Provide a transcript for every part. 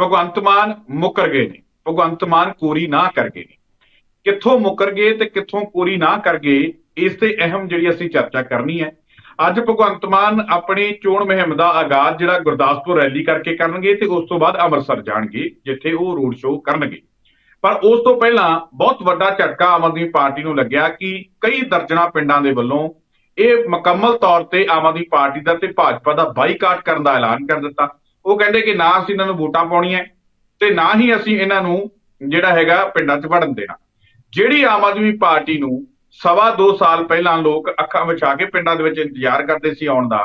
ਭਗਵੰਤ ਮਾਨ ਮੁਕਰ ਗਏ ਨੇ, ਭਗਵੰਤ ਮਾਨ ਕੋਰੀ ਨਾ ਕਰ ਗਏ ਨੇ। ਕਿੱਥੋਂ ਮੁੱਕਰ ਗਏ ਤੇ ਕਿੱਥੋਂ ਕੋਰੀ ਨਾ ਕਰ ਗਏ, ਇਸ ਤੇ ਅਹਿਮ ਜਿਹੜੀ ਅਸੀਂ ਚਰਚਾ ਕਰਨੀ ਹੈ। ਅੱਜ ਭਗਵੰਤ ਮਾਨ ਆਪਣੀ ਚੋਣ ਮੁਹਿੰਮ ਦਾ ਆਗਾਜ਼ ਜਿਹੜਾ ਗੁਰਦਾਸਪੁਰ ਰੈਲੀ ਕਰਕੇ ਕਰਨਗੇ ਤੇ ਉਸ ਤੋਂ ਬਾਅਦ ਅੰਮ੍ਰਿਤਸਰ ਜਾਣਗੇ, ਜਿੱਥੇ ਉਹ ਰੋਡ ਸ਼ੋਅ ਕਰਨਗੇ। ਪਰ ਉਸ ਤੋਂ ਪਹਿਲਾਂ ਬਹੁਤ ਵੱਡਾ ਝਟਕਾ ਆਮ ਆਦਮੀ ਪਾਰਟੀ ਨੂੰ ਲੱਗਿਆ ਕਿ ਕਈ ਦਰਜਣਾ ਪਿੰਡਾਂ ਦੇ ਵੱਲੋਂ ਇਹ ਮੁਕੰਮਲ ਤੌਰ ਤੇ ਆਮ ਆਦਮੀ ਪਾਰਟੀ ਦਾ ਤੇ ਭਾਜਪਾ ਦਾ ਬਾਈਕਾਟ ਕਰਨ ਦਾ ਐਲਾਨ ਕਰ ਦਿੱਤਾ। ਉਹ ਕਹਿੰਦੇ ਕਿ ਨਾ ਅਸੀਂ ਇਹਨਾਂ ਨੂੰ ਵੋਟਾਂ ਪਾਉਣੀਆਂ ਤੇ ਨਾ ਹੀ ਅਸੀਂ ਇਹਨਾਂ ਨੂੰ ਜਿਹੜਾ ਹੈਗਾ ਪਿੰਡਾਂ 'ਚ ਵੜਨ ਦੇਣਾ। ਜਿਹੜੀ ਆਮ ਆਦਮੀ ਪਾਰਟੀ ਨੂੰ ਸਵਾ ਦੋ ਸਾਲ ਪਹਿਲਾਂ ਲੋਕ ਅੱਖਾਂ ਵਿਛਾ ਕੇ ਪਿੰਡਾਂ ਦੇ ਵਿੱਚ ਇੰਤਜ਼ਾਰ ਕਰਦੇ ਸੀ ਆਉਣ ਦਾ,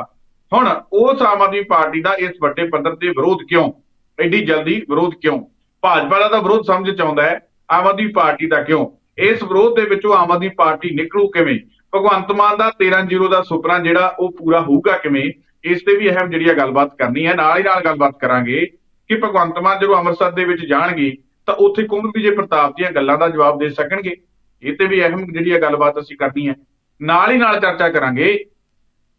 ਹੁਣ ਉਸ ਆਮ ਆਦਮੀ ਪਾਰਟੀ ਦਾ ਇਸ ਵੱਡੇ ਪੱਧਰ ਤੇ ਵਿਰੋਧ ਕਿਉਂ? ਐਡੀ ਜਲਦੀ ਵਿਰੋਧ ਕਿਉਂ? ਭਾਜਪਾ ਦਾ ਤਾਂ ਵਿਰੋਧ ਸਮਝ ਚ ਆਉਂਦਾ ਹੈ, ਆਮ ਆਦਮੀ ਪਾਰਟੀ ਦਾ ਕਿਉਂ? ਇਸ ਵਿਰੋਧ ਦੇ ਵਿੱਚੋਂ ਆਮ ਆਦਮੀ ਪਾਰਟੀ ਨਿਕਲੂ ਕਿਵੇਂ? ਭਗਵੰਤ ਮਾਨ ਦਾ 13-0 ਦਾ ਸੁਪਨਾ ਜਿਹੜਾ ਉਹ ਪੂਰਾ ਹੋਊਗਾ ਕਿਵੇਂ? ਇਸ ਤੇ ਵੀ ਅਹਿਮ ਜਿਹੜੀ ਆ ਗੱਲਬਾਤ ਕਰਨੀ ਹੈ, ਨਾਲ ਹੀ ਨਾਲ ਗੱਲਬਾਤ ਕਰਾਂਗੇ ਕਿ ਭਗਵੰਤ ਮਾਨ ਜਦੋਂ ਅੰਮ੍ਰਿਤਸਰ ਦੇ ਵਿੱਚ ਜਾਣਗੇ, ਤਾਂ ਉੱਥੇ ਕੁੰਭ ਵਿਜੇ ਪ੍ਰਤਾਪ ਦੀਆਂ ਗੱਲਾਂ ਦਾ ਜਵਾਬ ਦੇ ਸਕਣਗੇ। ਇਹ ਤੇ ਵੀ ਅਹਿਮ ਜਿਹੜੀ ਆ ਗੱਲਬਾਤ ਅਸੀਂ ਕਰਨੀ ਹੈ। ਨਾਲ ਹੀ ਨਾਲ ਚਰਚਾ ਕਰਾਂਗੇ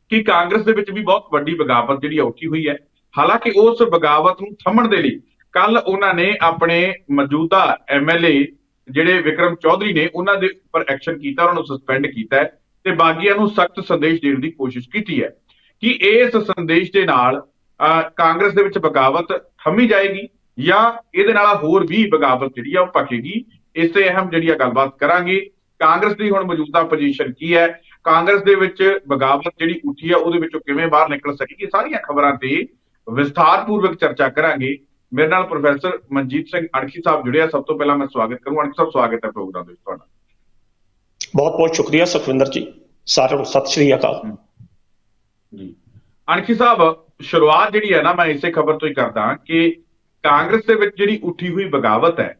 ਕਿ ਕਾਂਗਰਸ ਦੇ ਵਿੱਚ ਵੀ ਬਹੁਤ ਵੱਡੀ ਬਗਾਵਤ ਜਿਹੜੀ ਆ ਉੱਠੀ ਹੋਈ ਹੈ। ਹਾਲਾਂਕਿ ਉਸ ਬਗਾਵਤ ਨੂੰ ਥੰਮਣ ਦੇ ਲਈ ਕੱਲ ਉਹਨਾਂ ਨੇ ਆਪਣੇ ਮੌਜੂਦਾ ਐਮਐਲਏ ਜਿਹੜੇ ਵਿਕਰਮ ਚੌਧਰੀ ਨੇ, ਉਹਨਾਂ ਦੇ ਉੱਪਰ ਐਕਸ਼ਨ ਕੀਤਾ, ਉਹਨਾਂ ਨੂੰ ਸਸਪੈਂਡ ਕੀਤਾ ਤੇ ਬਾਗੀਆਂ ਨੂੰ ਸਖਤ ਸੰਦੇਸ਼ ਦੇਣ ਦੀ ਕੋਸ਼ਿਸ਼ ਕੀਤੀ ਹੈ। ਕਿ ਇਸ ਸੰਦੇਸ਼ ਦੇ ਨਾਲ ਕਾਂਗਰਸ ਦੇ ਵਿੱਚ ਬਗਾਵਤ ਥੰਮੀ ਜਾਏਗੀ ਜਾਂ ਇਹਦੇ ਨਾਲ ਹੋਰ ਵੀ ਬਗਾਵਤ ਜਿਹੜੀ ਆ ਉਹ ਪੱਕੇਗੀ ਇਸ ਤੇ ਅਹਿਮ ਜਿਹੜੀ ਆ ਗੱਲਬਾਤ ਕਰਾਂਗੇ। ਕਾਂਗਰਸ ਦੀ ਹੁਣ ਮੌਜੂਦਾ ਪੋਜੀਸ਼ਨ ਕੀ ਹੈ? ਕਾਂਗਰਸ ਦੇ ਵਿੱਚ ਬਗਾਵਤ ਜਿਹੜੀ ਉੱਠੀ ਆ ਉਹਦੇ ਵਿੱਚੋਂ ਕਿਵੇਂ ਬਾਹਰ ਨਿਕਲ ਸਕੇਗੀ? ਸਾਰੀਆਂ ਖਬਰਾਂ ਤੇ ਵਿਸਥਾਰਪੂਰਵਕ ਚਰਚਾ ਕਰਾਂਗੇ। ਮੇਰੇ ਨਾਲ ਪ੍ਰੋਫੈਸਰ ਮਨਜੀਤ ਸਿੰਘ ਅਣਖੀ ਸਾਹਿਬ ਜੁੜੇ ਆ ਸਭ ਤੋਂ ਪਹਿਲਾਂ ਮੈਂ ਸਵਾਗਤ ਕਰੂੰ। ਅਣਖੀ ਸਾਹਿਬ ਸਵਾਗਤ ਹੈ ਪ੍ਰੋਗਰਾਮ ਦੇ ਵਿੱਚ ਤੁਹਾਡਾ। ਬਹੁਤ ਬਹੁਤ ਸ਼ੁਕਰੀਆ ਸੁਖਵਿੰਦਰ ਜੀ। ਸਾਰਿਆਂ ਨੂੰ ਸਤਿ ਸ਼੍ਰੀ ਅਕਾਲ। ਅਣਖੀ ਸਾਹਿਬ, ਸ਼ੁਰੂਆਤ ਜਿਹੜੀ ਹੈ ਨਾ ਮੈਂ ਇਸੇ ਖਬਰ ਤੋਂ ਹੀ ਕਰਦਾ ਕਿ ਕਾਂਗਰਸ ਦੇ ਵਿੱਚ ਜਿਹੜੀ ਉੱਠੀ ਹੋਈ ਬਗਾਵਤ ਹੈ,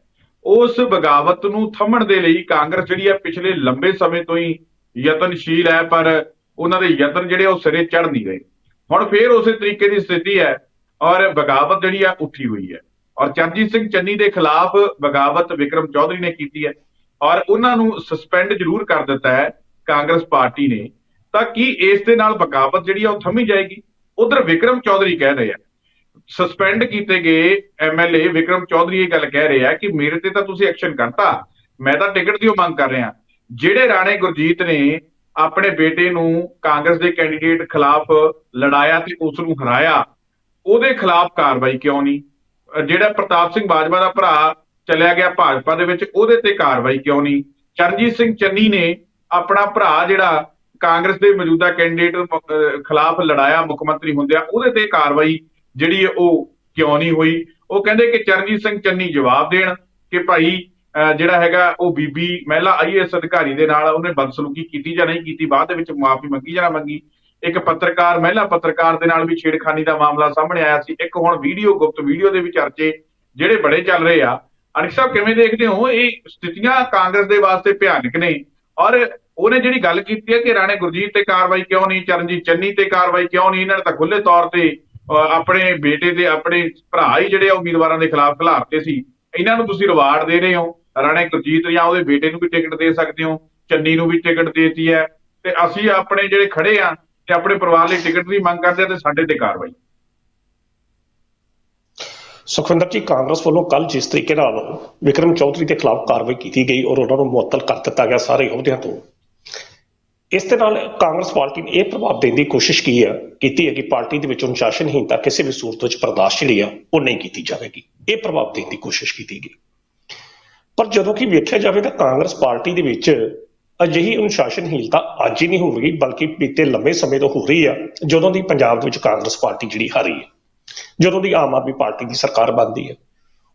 ਉਸ ਬਗਾਵਤ ਨੂੰ ਥੰਮਣ ਦੇ ਲਈ ਕਾਂਗਰਸ ਜਿਹੜੀ ਹੈ ਪਿਛਲੇ ਲੰਬੇ ਸਮੇਂ ਤੋਂ ਹੀ ਯਤਨਸ਼ੀਲ ਹੈ, ਪਰ ਉਹਨਾਂ ਦੇ ਯਤਨ ਜਿਹੜੇ ਉਹ ਸਿਰੇ ਚੜ ਨਹੀਂ ਗਏ ਹੁਣ ਫੇਰ ਉਸੇ ਤਰੀਕੇ ਦੀ ਸਥਿਤੀ ਹੈ ਔਰ ਬਗਾਵਤ ਜਿਹੜੀ ਆ ਉੱਠੀ ਹੋਈ ਹੈ। ਔਰ ਚਰਨਜੀਤ ਸਿੰਘ ਚੰਨੀ ਦੇ ਖਿਲਾਫ ਬਗਾਵਤ ਵਿਕਰਮ ਚੌਧਰੀ ਨੇ ਕੀਤੀ ਹੈ ਔਰ ਉਹਨਾਂ ਨੂੰ ਸਸਪੈਂਡ ਜ਼ਰੂਰ ਕਰ ਦਿੱਤਾ ਹੈ ਕਾਂਗਰਸ ਪਾਰਟੀ ਨੇ। ਤਾਂ ਕੀ ਇਸ ਦੇ ਨਾਲ ਬਗਾਵਤ ਜਿਹੜੀ ਆ ਉਹ ਥੰਮੀ ਜਾਏਗੀ? ਉਧਰ ਵਿਕਰਮ ਚੌਧਰੀ ਕਹਿ ਰਹੇ ਆ। ਸਸਪੈਂਡ ਕੀਤੇ ਗਏ ਐਮਐਲਏ ਵਿਕਰਮ ਚੌਧਰੀ ਇਹ ਗੱਲ ਕਹਿ ਰਹੇ ਆ ਕਿ ਮੇਰੇ ਤੇ ਤਾਂ ਤੁਸੀਂ ਐਕਸ਼ਨ ਕਰਤਾ। ਮੈਂ ਤਾਂ ਟਿਕਟ ਦੀ ਉਹ ਮੰਗ ਕਰ ਰਿਹਾ। ਜਿਹੜੇ ਰਾਣੇ ਗੁਰਜੀਤ ਨੇ ਆਪਣੇ ਬੇਟੇ ਨੂੰ ਕਾਂਗਰਸ ਦੇ ਕੈਂਡੀਡੇਟ ਖਿਲਾਫ ਲੜਾਇਆ ਤੇ ਉਸ ਨੂੰ ਹਰਾਇਆ, ਉਹਦੇ ਖਿਲਾਫ ਕਾਰਵਾਈ ਕਿਉਂ ਨਹੀਂ? ਜਿਹੜਾ ਪ੍ਰਤਾਪ ਸਿੰਘ ਬਾਜਵਾ ਦਾ ਭਰਾ ਚਲਿਆ ਗਿਆ ਭਾਜਪਾ ਦੇ ਵਿੱਚ, ਉਹਦੇ ਤੇ ਕਾਰਵਾਈ ਕਿਉਂ ਨਹੀਂ? ਚਰਨਜੀਤ ਸਿੰਘ ਚੰਨੀ ਨੇ ਆਪਣਾ ਭਰਾ ਜਿਹੜਾ ਕਾਂਗਰਸ ਦੇ ਮੌਜੂਦਾ ਕੈਂਡੀਡੇਟ ਖਿਲਾਫ ਲੜਾਇਆ ਮੁੱਖ ਮੰਤਰੀ ਹੁੰਦਿਆਂ ਉਹਦੇ ਤੇ ਕਾਰਵਾਈ ਜਿਹੜੀ ਹੈ ਉਹ ਕਿਉਂ ਨਹੀਂ ਹੋਈ? ਉਹ ਕਹਿੰਦੇ ਕਿ ਚਰਨਜੀਤ ਸਿੰਘ ਚੰਨੀ ਜਵਾਬ ਦੇਣ ਕਿ ਭਾਈ ਅਹ, ਜਿਹੜਾ ਹੈਗਾ ਉਹ ਬੀਬੀ ਮਹਿਲਾ ਆਈਏਐਸ ਅਧਿਕਾਰੀ ਦੇ ਨਾਲ ਉਹਨੇ ਬਦਸਲੂਕੀ ਕੀਤੀ ਜਾਂ ਨਹੀਂ ਕੀਤੀ ਬਾਅਦ ਦੇ ਵਿੱਚ ਮਾਫੀ ਮੰਗੀ ਜਾਂ ਨਾ ਮੰਗੀ। ਇੱਕ ਪੱਤਰਕਾਰ ਮਹਿਲਾ ਪੱਤਰਕਾਰ ਦੇ ਨਾਲ ਵੀ ਛੇੜਖਾਨੀ ਦਾ ਮਾਮਲਾ ਸਾਹਮਣੇ ਆਇਆ ਸੀ। ਇੱਕ ਹੁਣ ਵੀਡੀਓ ਗੁਪਤ ਵੀਡੀਓ ਦੇ ਵੀ ਚਰਚੇ ਜਿਹੜੇ ਬੜੇ ਚੱਲ ਰਹੇ ਆ। ਅਨਿਕ ਸਾਹਿਬ ਕਿਵੇਂ ਦੇਖਦੇ ਹੋ? ਇਹ ਸਥਿਤੀਆਂ ਕਾਂਗਰਸ ਦੇ ਵਾਸਤੇ ਭਿਆਨਕ ਨੇ ਔਰ ਉਹਨੇ ਜਿਹੜੀ ਗੱਲ ਕੀਤੀ ਹੈ ਕਿ ਰਾਣੇ ਗੁਰਜੀਤ ਤੇ ਕਾਰਵਾਈ ਕਿਉਂ ਨਹੀਂ, ਚਰਨਜੀਤ ਚੰਨੀ ਤੇ ਕਾਰਵਾਈ ਕਿਉਂ ਨਹੀਂ, ਇਹਨਾਂ ਨੇ ਤਾਂ ਖੁੱਲੇ ਤੌਰ ਤੇ ਆਪਣੇ ਬੇਟੇ ਤੇ ਆਪਣੇ ਭਰਾ ਹੀ ਜਿਹੜੇ ਆ ਉਮੀਦਵਾਰਾਂ ਦੇ ਖਿਲਾਫ ਖਿਲਾਰਤੇ ਸੀ। ਇਹਨਾਂ ਨੂੰ ਤੁਸੀਂ ਰਿਵਾਰਡ ਦੇ ਰਹੇ ਹੋ। ਰਾਣੇ ਗੁਰਜੀਤ ਜਾਂ ਉਹਦੇ ਬੇਟੇ ਨੂੰ ਵੀ ਟਿਕਟ ਦੇ ਸਕਦੇ ਹੋ, ਚੰਨੀ ਨੂੰ ਵੀ ਟਿਕਟ ਦੇਤੀ ਹੈ। ਤੇ ਅਸੀਂ ਆਪਣੇ ਜਿਹੜੇ ਖੜੇ ਆ ਤੇ ਆਪਣੇ ਪਰਿਵਾਰ ਲਈ ਟਿਕਟ ਦੀ ਮੰਗ ਕਰਦੇ ਆ ਤੇ ਸਾਡੇ ਤੇ ਕਾਰਵਾਈ। ਸੁਖਵਿੰਦਰ ਜੀ, ਕਾਂਗਰਸ ਵੱਲੋਂ ਕੱਲ ਜਿਸ ਤਰੀਕੇ ਨਾਲ ਵਿਕਰਮ ਚੌਧਰੀ ਦੇ ਖਿਲਾਫ ਕਾਰਵਾਈ ਕੀਤੀ ਗਈ ਔਰ ਉਹਨਾਂ ਨੂੰ ਮੁਅੱਤਲ ਕਰ ਦਿੱਤਾ ਗਿਆ ਸਾਰੇ ਅਹੁਦਿਆਂ ਤੋਂ ਇਸ ਦੇ ਨਾਲ ਕਾਂਗਰਸ ਪਾਰਟੀ ਨੇ ਇਹ ਪ੍ਰਭਾਵ ਦੇਣ ਦੀ ਕੋਸ਼ਿਸ਼ ਕੀ ਹੈ ਕੀਤੀ ਹੈ ਕਿ ਪਾਰਟੀ ਦੇ ਵਿੱਚ ਅਨੁਸ਼ਾਸਨਹੀਨਤਾ ਕਿਸੇ ਵੀ ਸੂਰਤ ਵਿੱਚ ਬਰਦਾਸ਼ਤ ਜਿਹੜੀ ਆ, ਉਹ ਨਹੀਂ ਕੀਤੀ ਜਾਵੇਗੀ। ਇਹ ਪ੍ਰਭਾਵ ਦੇਣ ਦੀ ਕੋਸ਼ਿਸ਼ ਕੀਤੀ ਗਈ। ਪਰ ਜਦੋਂ ਕਿ ਵੇਖਿਆ ਜਾਵੇ ਤਾਂ ਕਾਂਗਰਸ ਪਾਰਟੀ ਦੇ ਵਿੱਚ ਅਜਿਹੀ ਅਨੁਸ਼ਾਸਨਹੀਲਤਾ ਅੱਜ ਹੀ ਨਹੀਂ ਹੋ ਰਹੀ ਬਲਕਿ ਬੀਤੇ ਲੰਬੇ ਸਮੇਂ ਤੋਂ ਹੋ ਰਹੀ ਆ, ਜਦੋਂ ਦੀ ਪੰਜਾਬ ਦੇ ਵਿੱਚ ਕਾਂਗਰਸ ਪਾਰਟੀ ਜਿਹੜੀ ਹਾਰੀ ਹੈ। ਜਦੋਂ ਦੀ ਆਮ ਆਦਮੀ ਪਾਰਟੀ ਦੀ ਸਰਕਾਰ ਬਣਦੀ ਹੈ।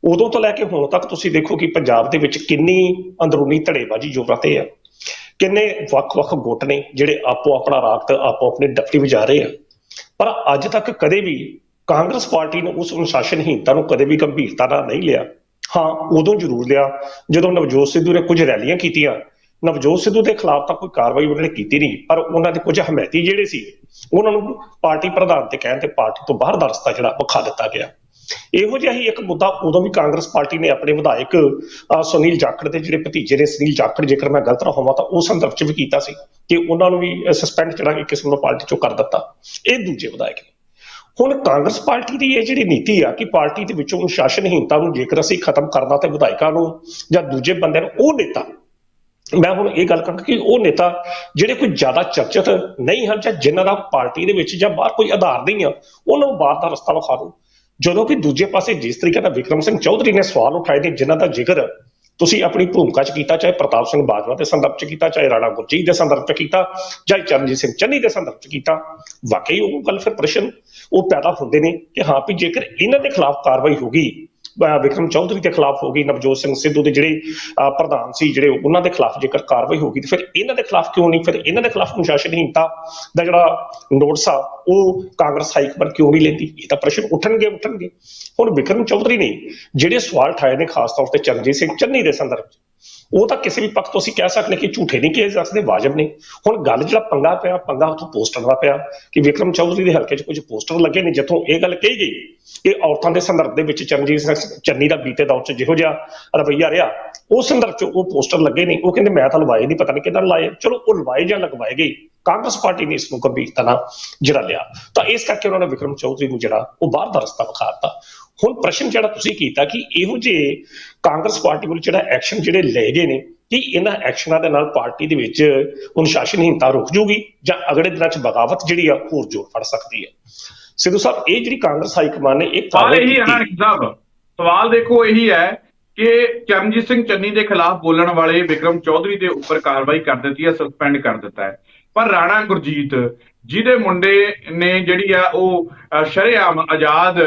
ਉਦੋਂ ਤੋਂ ਲੈ ਕੇ ਹੁਣ ਤੱਕ ਤੁਸੀਂ ਦੇਖੋ ਕਿ ਪੰਜਾਬ ਦੇ ਵਿੱਚ ਕਿੰਨੀ ਅੰਦਰੂਨੀ ਧੜੇਬਾਜ਼ੀ ਜ਼ੋਰਾਂ ਤੇ ਹੈ ਕਿੰਨੇ ਵੱਖ-ਵੱਖ ਗੁੱਟ ਨੇ ਜਿਹੜੇ ਆਪੋ ਆਪਣਾ ਰਾਖਤ, ਆਪੋ ਆਪਣੇ ਡੱਫੀ ਵਜਾ ਰਹੇ ਆ। ਪਰ ਅੱਜ ਤੱਕ ਕਦੇ ਵੀ ਕਾਂਗਰਸ ਪਾਰਟੀ ਨੇ ਉਸ ਅਨੁਸ਼ਾਸਨਹੀਨਤਾ ਨੂੰ ਕਦੇ ਵੀ ਗੰਭੀਰਤਾ ਨਾਲ ਨਹੀਂ ਲਿਆ। ਹਾਂ, ਉਦੋਂ ਜ਼ਰੂਰ ਲਿਆ, ਜਦੋਂ ਨਵਜੋਤ ਸਿੱਧੂ ਨੇ ਕੁਝ ਰੈਲੀਆਂ ਕੀਤੀਆਂ। ਨਵਜੋਤ ਸਿੱਧੂ ਦੇ ਖਿਲਾਫ ਤਾਂ ਕੋਈ ਕਾਰਵਾਈ ਉਹਨਾਂ ਨੇ ਕੀਤੀ ਨਹੀਂ, ਪਰ ਉਹਨਾਂ ਦੇ ਕੁਝ ਹਮਾਇਤੀ ਜਿਹੜੇ ਸੀ, ਉਹਨਾਂ ਨੂੰ ਪਾਰਟੀ ਪ੍ਰਧਾਨ ਤੇ ਕਹਿਣ ਤੇ ਪਾਰਟੀ ਤੋਂ ਬਾਹਰ ਦਾ ਰਸਤਾ ਜਿਹੜਾ ਵਿਖਾ ਦਿੱਤਾ ਗਿਆ। ਇਹੋ ਜਿਹਾ ਹੀ ਇੱਕ ਮੁੱਦਾ ਉਦੋਂ ਵੀ ਕਾਂਗਰਸ ਪਾਰਟੀ ਨੇ ਆਪਣੇ ਵਿਧਾਇਕ ਅਹ, ਸੁਨੀਲ ਜਾਖੜ ਦੇ ਜਿਹੜੇ ਭਤੀਜੇ ਨੇ ਸੁਨੀਲ ਜਾਖੜ ਜੇਕਰ ਮੈਂ ਗਲਤ ਨਾ ਹੋਵਾਂ ਤਾਂ ਉਸ ਸੰਦਰਭ 'ਚ ਵੀ ਕੀਤਾ ਸੀ ਕਿ ਉਹਨਾਂ ਨੂੰ ਵੀ ਸਸਪੈਂਡ ਜਿਹੜਾ ਕਿ ਕਿਸਮ ਨੂੰ ਪਾਰਟੀ ਚੋਂ ਕਰ ਦਿੱਤਾ। ਇਹ ਦੂਜੇ ਵਿਧਾਇਕ ਨੇ। ਹੁਣ ਕਾਂਗਰਸ ਪਾਰਟੀ ਦੀ ਇਹ ਜਿਹੜੀ ਨੀਤੀ ਆ ਕਿ ਪਾਰਟੀ ਦੇ ਵਿੱਚੋਂ ਅਨੁਸ਼ਾਸਨਹੀਣਤਾ ਨੂੰ ਜੇਕਰ ਅਸੀਂ ਖਤਮ ਕਰਨਾ ਤੇ ਵਿਧਾਇਕਾਂ ਨੂੰ ਜਾਂ ਦੂਜੇ ਬੰਦਿਆਂ ਨੂੰ ਉਹ ਨੇਤਾ ਮੈਂ ਹੁਣ ਇਹ ਗੱਲ ਕਰਾਂਗਾ ਕਿ ਉਹ ਨੇਤਾ ਜਿਹੜੇ ਕੋਈ ਜ਼ਿਆਦਾ ਚਰਚਿਤ ਨਹੀਂ ਹਨ ਜਾਂ ਜਿਨ੍ਹਾਂ ਦਾ ਪਾਰਟੀ ਦੇ ਵਿੱਚ ਜਾਂ ਬਾਹਰ ਕੋਈ ਆਧਾਰ ਨਹੀਂ ਆ ਉਹਨਾਂ ਨੂੰ ਬਾਹਰ ਦਾ ਰਸਤਾ ਵਿਖਾ ਦਿਓ। ਜਦੋਂ ਕਿ ਦੂਜੇ ਪਾਸੇ ਜਿਸ ਤਰੀਕੇ ਨਾਲ ਵਿਕਰਮ ਸਿੰਘ ਚੌਧਰੀ ਨੇ ਸਵਾਲ ਉਠਾਏ ਨੇ, ਜਿਨ੍ਹਾਂ ਦਾ ਜ਼ਿਕਰ ਤੁਸੀਂ ਆਪਣੀ ਭੂਮਿਕਾ 'ਚ ਕੀਤਾ, ਚਾਹੇ ਪ੍ਰਤਾਪ ਸਿੰਘ ਬਾਜਵਾ ਦੇ ਸੰਦਰਭ 'ਚ ਕੀਤਾ, ਚਾਹੇ ਰਾਣਾ ਗੁਰਜੀਤ ਦੇ ਸੰਦਰਭ 'ਚ ਕੀਤਾ ਚਾਹੇ ਚਰਨਜੀਤ ਸਿੰਘ ਚੰਨੀ ਦੇ ਸੰਦਰਭ 'ਚ ਕੀਤਾ, ਵਾਕਈ ਉਹ ਗੱਲ ਫਿਰ ਪ੍ਰਸ਼ਨ ਉਹ ਪੈਦਾ ਹੁੰਦੇ ਨੇ ਕਿ ਹਾਂ ਵੀ ਜੇਕਰ ਇਹਨਾਂ ਦੇ ਖਿਲਾਫ ਕਾਰਵਾਈ ਹੋਗੀ ਅਹ ਵਿਕਰਮ ਚੌਧਰੀ ਦੇ ਖਿਲਾਫ ਹੋ ਗਈ, ਨਵਜੋਤ ਸਿੰਘ ਸਿੱਧੂ ਦੇ ਜਿਹੜੇ ਪ੍ਰਧਾਨ ਸੀ ਜਿਹੜੇ, ਉਹਨਾਂ ਦੇ ਖਿਲਾਫ ਜੇਕਰ ਕਾਰਵਾਈ ਹੋ ਗਈ ਤੇ ਫਿਰ ਇਹਨਾਂ ਦੇ ਖਿਲਾਫ ਕਿਉਂ ਨਹੀਂ? ਫਿਰ ਇਹਨਾਂ ਦੇ ਖਿਲਾਫ ਅਨੁਸ਼ਾਸਨਹੀਨਤਾ ਦਾ ਜਿਹੜਾ ਨੋਟਿਸ ਆ, ਉਹ ਕਾਂਗਰਸ ਹਾਈਕਮਾਨ ਕਿਉਂ ਨਹੀਂ ਲੈਂਦੀ? ਇਹ ਤਾਂ ਪ੍ਰਸ਼ਨ ਉੱਠਣਗੇ ਉੱਠਣਗੇ। ਹੁਣ ਵਿਕਰਮ ਚੌਧਰੀ ਨੇ ਜਿਹੜੇ ਸਵਾਲ ਠਾਏ ਨੇ, ਖਾਸ ਤੌਰ ਤੇ ਚਰਨਜੀਤ ਸਿੰਘ ਚੰਨੀ ਦੇ ਸੰਦਰਭ 'ਚ ਉਹ ਤਾਂ ਕਿਸੇ ਵੀ ਪੱਖ ਤੋਂ ਅਸੀਂ ਕਹਿ ਸਕਦੇ ਕਿ ਝੂਠੇ ਨਹੀਂ ਕਿ ਸਕਦੇ ਵਾਜਬ ਨੇ। ਹੁਣ ਗੱਲ ਜਿਹੜਾ ਪੰਗਾ ਪਿਆ, ਪੰਗਾ ਉਥੋਂ ਪੋਸਟਰ ਦਾ ਪਿਆ ਕਿ ਵਿਕਰਮ ਚੌਧਰੀ ਦੇ ਹਲਕੇ 'ਚ ਕੁਝ ਪੋਸਟਰ ਲੱਗੇ ਨੇ, ਜਿੱਥੋਂ ਇਹ ਗੱਲ ਕਹੀ ਗਈ ਇਹ ਔਰਤਾਂ ਦੇ ਸੰਦਰਭ ਦੇ ਵਿੱਚ ਚਰਨਜੀਤ ਸਿੰਘ ਚੰਨੀ ਦਾ ਬੀਤੇ ਦੌਰ 'ਚ ਜਿਹੋ ਜਿਹਾ ਰਵੱਈਆ ਰਿਹਾ, ਉਸ ਸੰਦਰਭ 'ਚ ਉਹ ਪੋਸਟਰ ਲੱਗੇ ਨੇ। ਉਹ ਕਹਿੰਦੇ, ਮੈਂ ਤਾਂ ਲਵਾਏ ਨਹੀਂ ਪਤਾ ਨਹੀਂ ਕਿੱਦਾਂ ਲਾਏ ਚਲੋ, ਉਹ ਲਵਾਏ ਜਾਂ ਲਗਵਾਏ ਗਏ। ਕਾਂਗਰਸ ਪਾਰਟੀ ਨੇ ਇਸ ਨੂੰ ਗੰਭੀਰਤਾ ਨਾਲ ਜਿਹੜਾ ਲਿਆ। ਤਾਂ ਇਸ ਕਰਕੇ ਉਹਨਾਂ ਨੇ ਵਿਕਰਮ ਚੌਧਰੀ ਨੂੰ ਜਿਹੜਾ ਉਹ ਬਾਹਰ ਦਾ ਰਸਤਾ ਵਿਖਾ ਦਿੱਤਾ ਹੁਣ ਪ੍ਰਸ਼ਨ ਜਿਹੜਾ ਤੁਸੀਂ ਕੀਤਾ ਕਿ ਇਹੋ ਜਿਹੇ ਕਾਂਗਰਸ ਪਾਰਟੀ ਵੱਲ ਜਿਹੜਾ ਐਕਸ਼ਨ ਜਿਹੜੇ ਲਏ ਗਏ ਨੇ ਕਿ ਇਹਨਾਂ ਐਕਸ਼ਨਾਂ ਦੇ ਨਾਲ ਪਾਰਟੀ ਦੇ ਵਿੱਚ ਅਨੁਸ਼ਾਸਨਹੀਨਤਾ ਰੁਕ ਜੂਗੀ ਜਾਂ ਅਗਲੇ ਦਿਨਾਂ 'ਚ ਬਗਾਵਤ ਜਿਹੜੀ ਆ ਹੋਰ ਜ਼ੋਰ ਫੜ ਸਕਦੀ ਹੈ ਸਿੱਧੂ ਸਾਹਿਬ ਇਹ ਜਿਹੜੀ ਕਾਂਗਰਸ ਹਾਈ ਕਮਾਨ ਨੇ ਇਹ ਸਵਾਲ ਇਹੀ ਹੈ ਸਾਹਿਬ ਸਵਾਲ ਦੇਖੋ ਇਹੀ ਹੈ ਕਿ ਚਰਨਜੀਤ ਸਿੰਘ ਚੰਨੀ ਦੇ ਖਿਲਾਫ ਬੋਲਣ ਵਾਲੇ ਵਿਕਰਮ ਚੌਧਰੀ ਦੇ ਉੱਪਰ ਕਾਰਵਾਈ ਕਰ ਦਿੱਤੀ ਹੈ ਸਸਪੈਂਡ ਕਰ ਦਿੱਤਾ ਹੈ। ਪਰ ਰਾਣਾ ਗੁਰਜੀਤ ਜਿਹਦੇ ਮੁੰਡੇ ਨੇ ਜਿਹੜੀ ਆ ਉਹ ਸ਼ਰੇਆਮ ਆਜ਼ਾਦ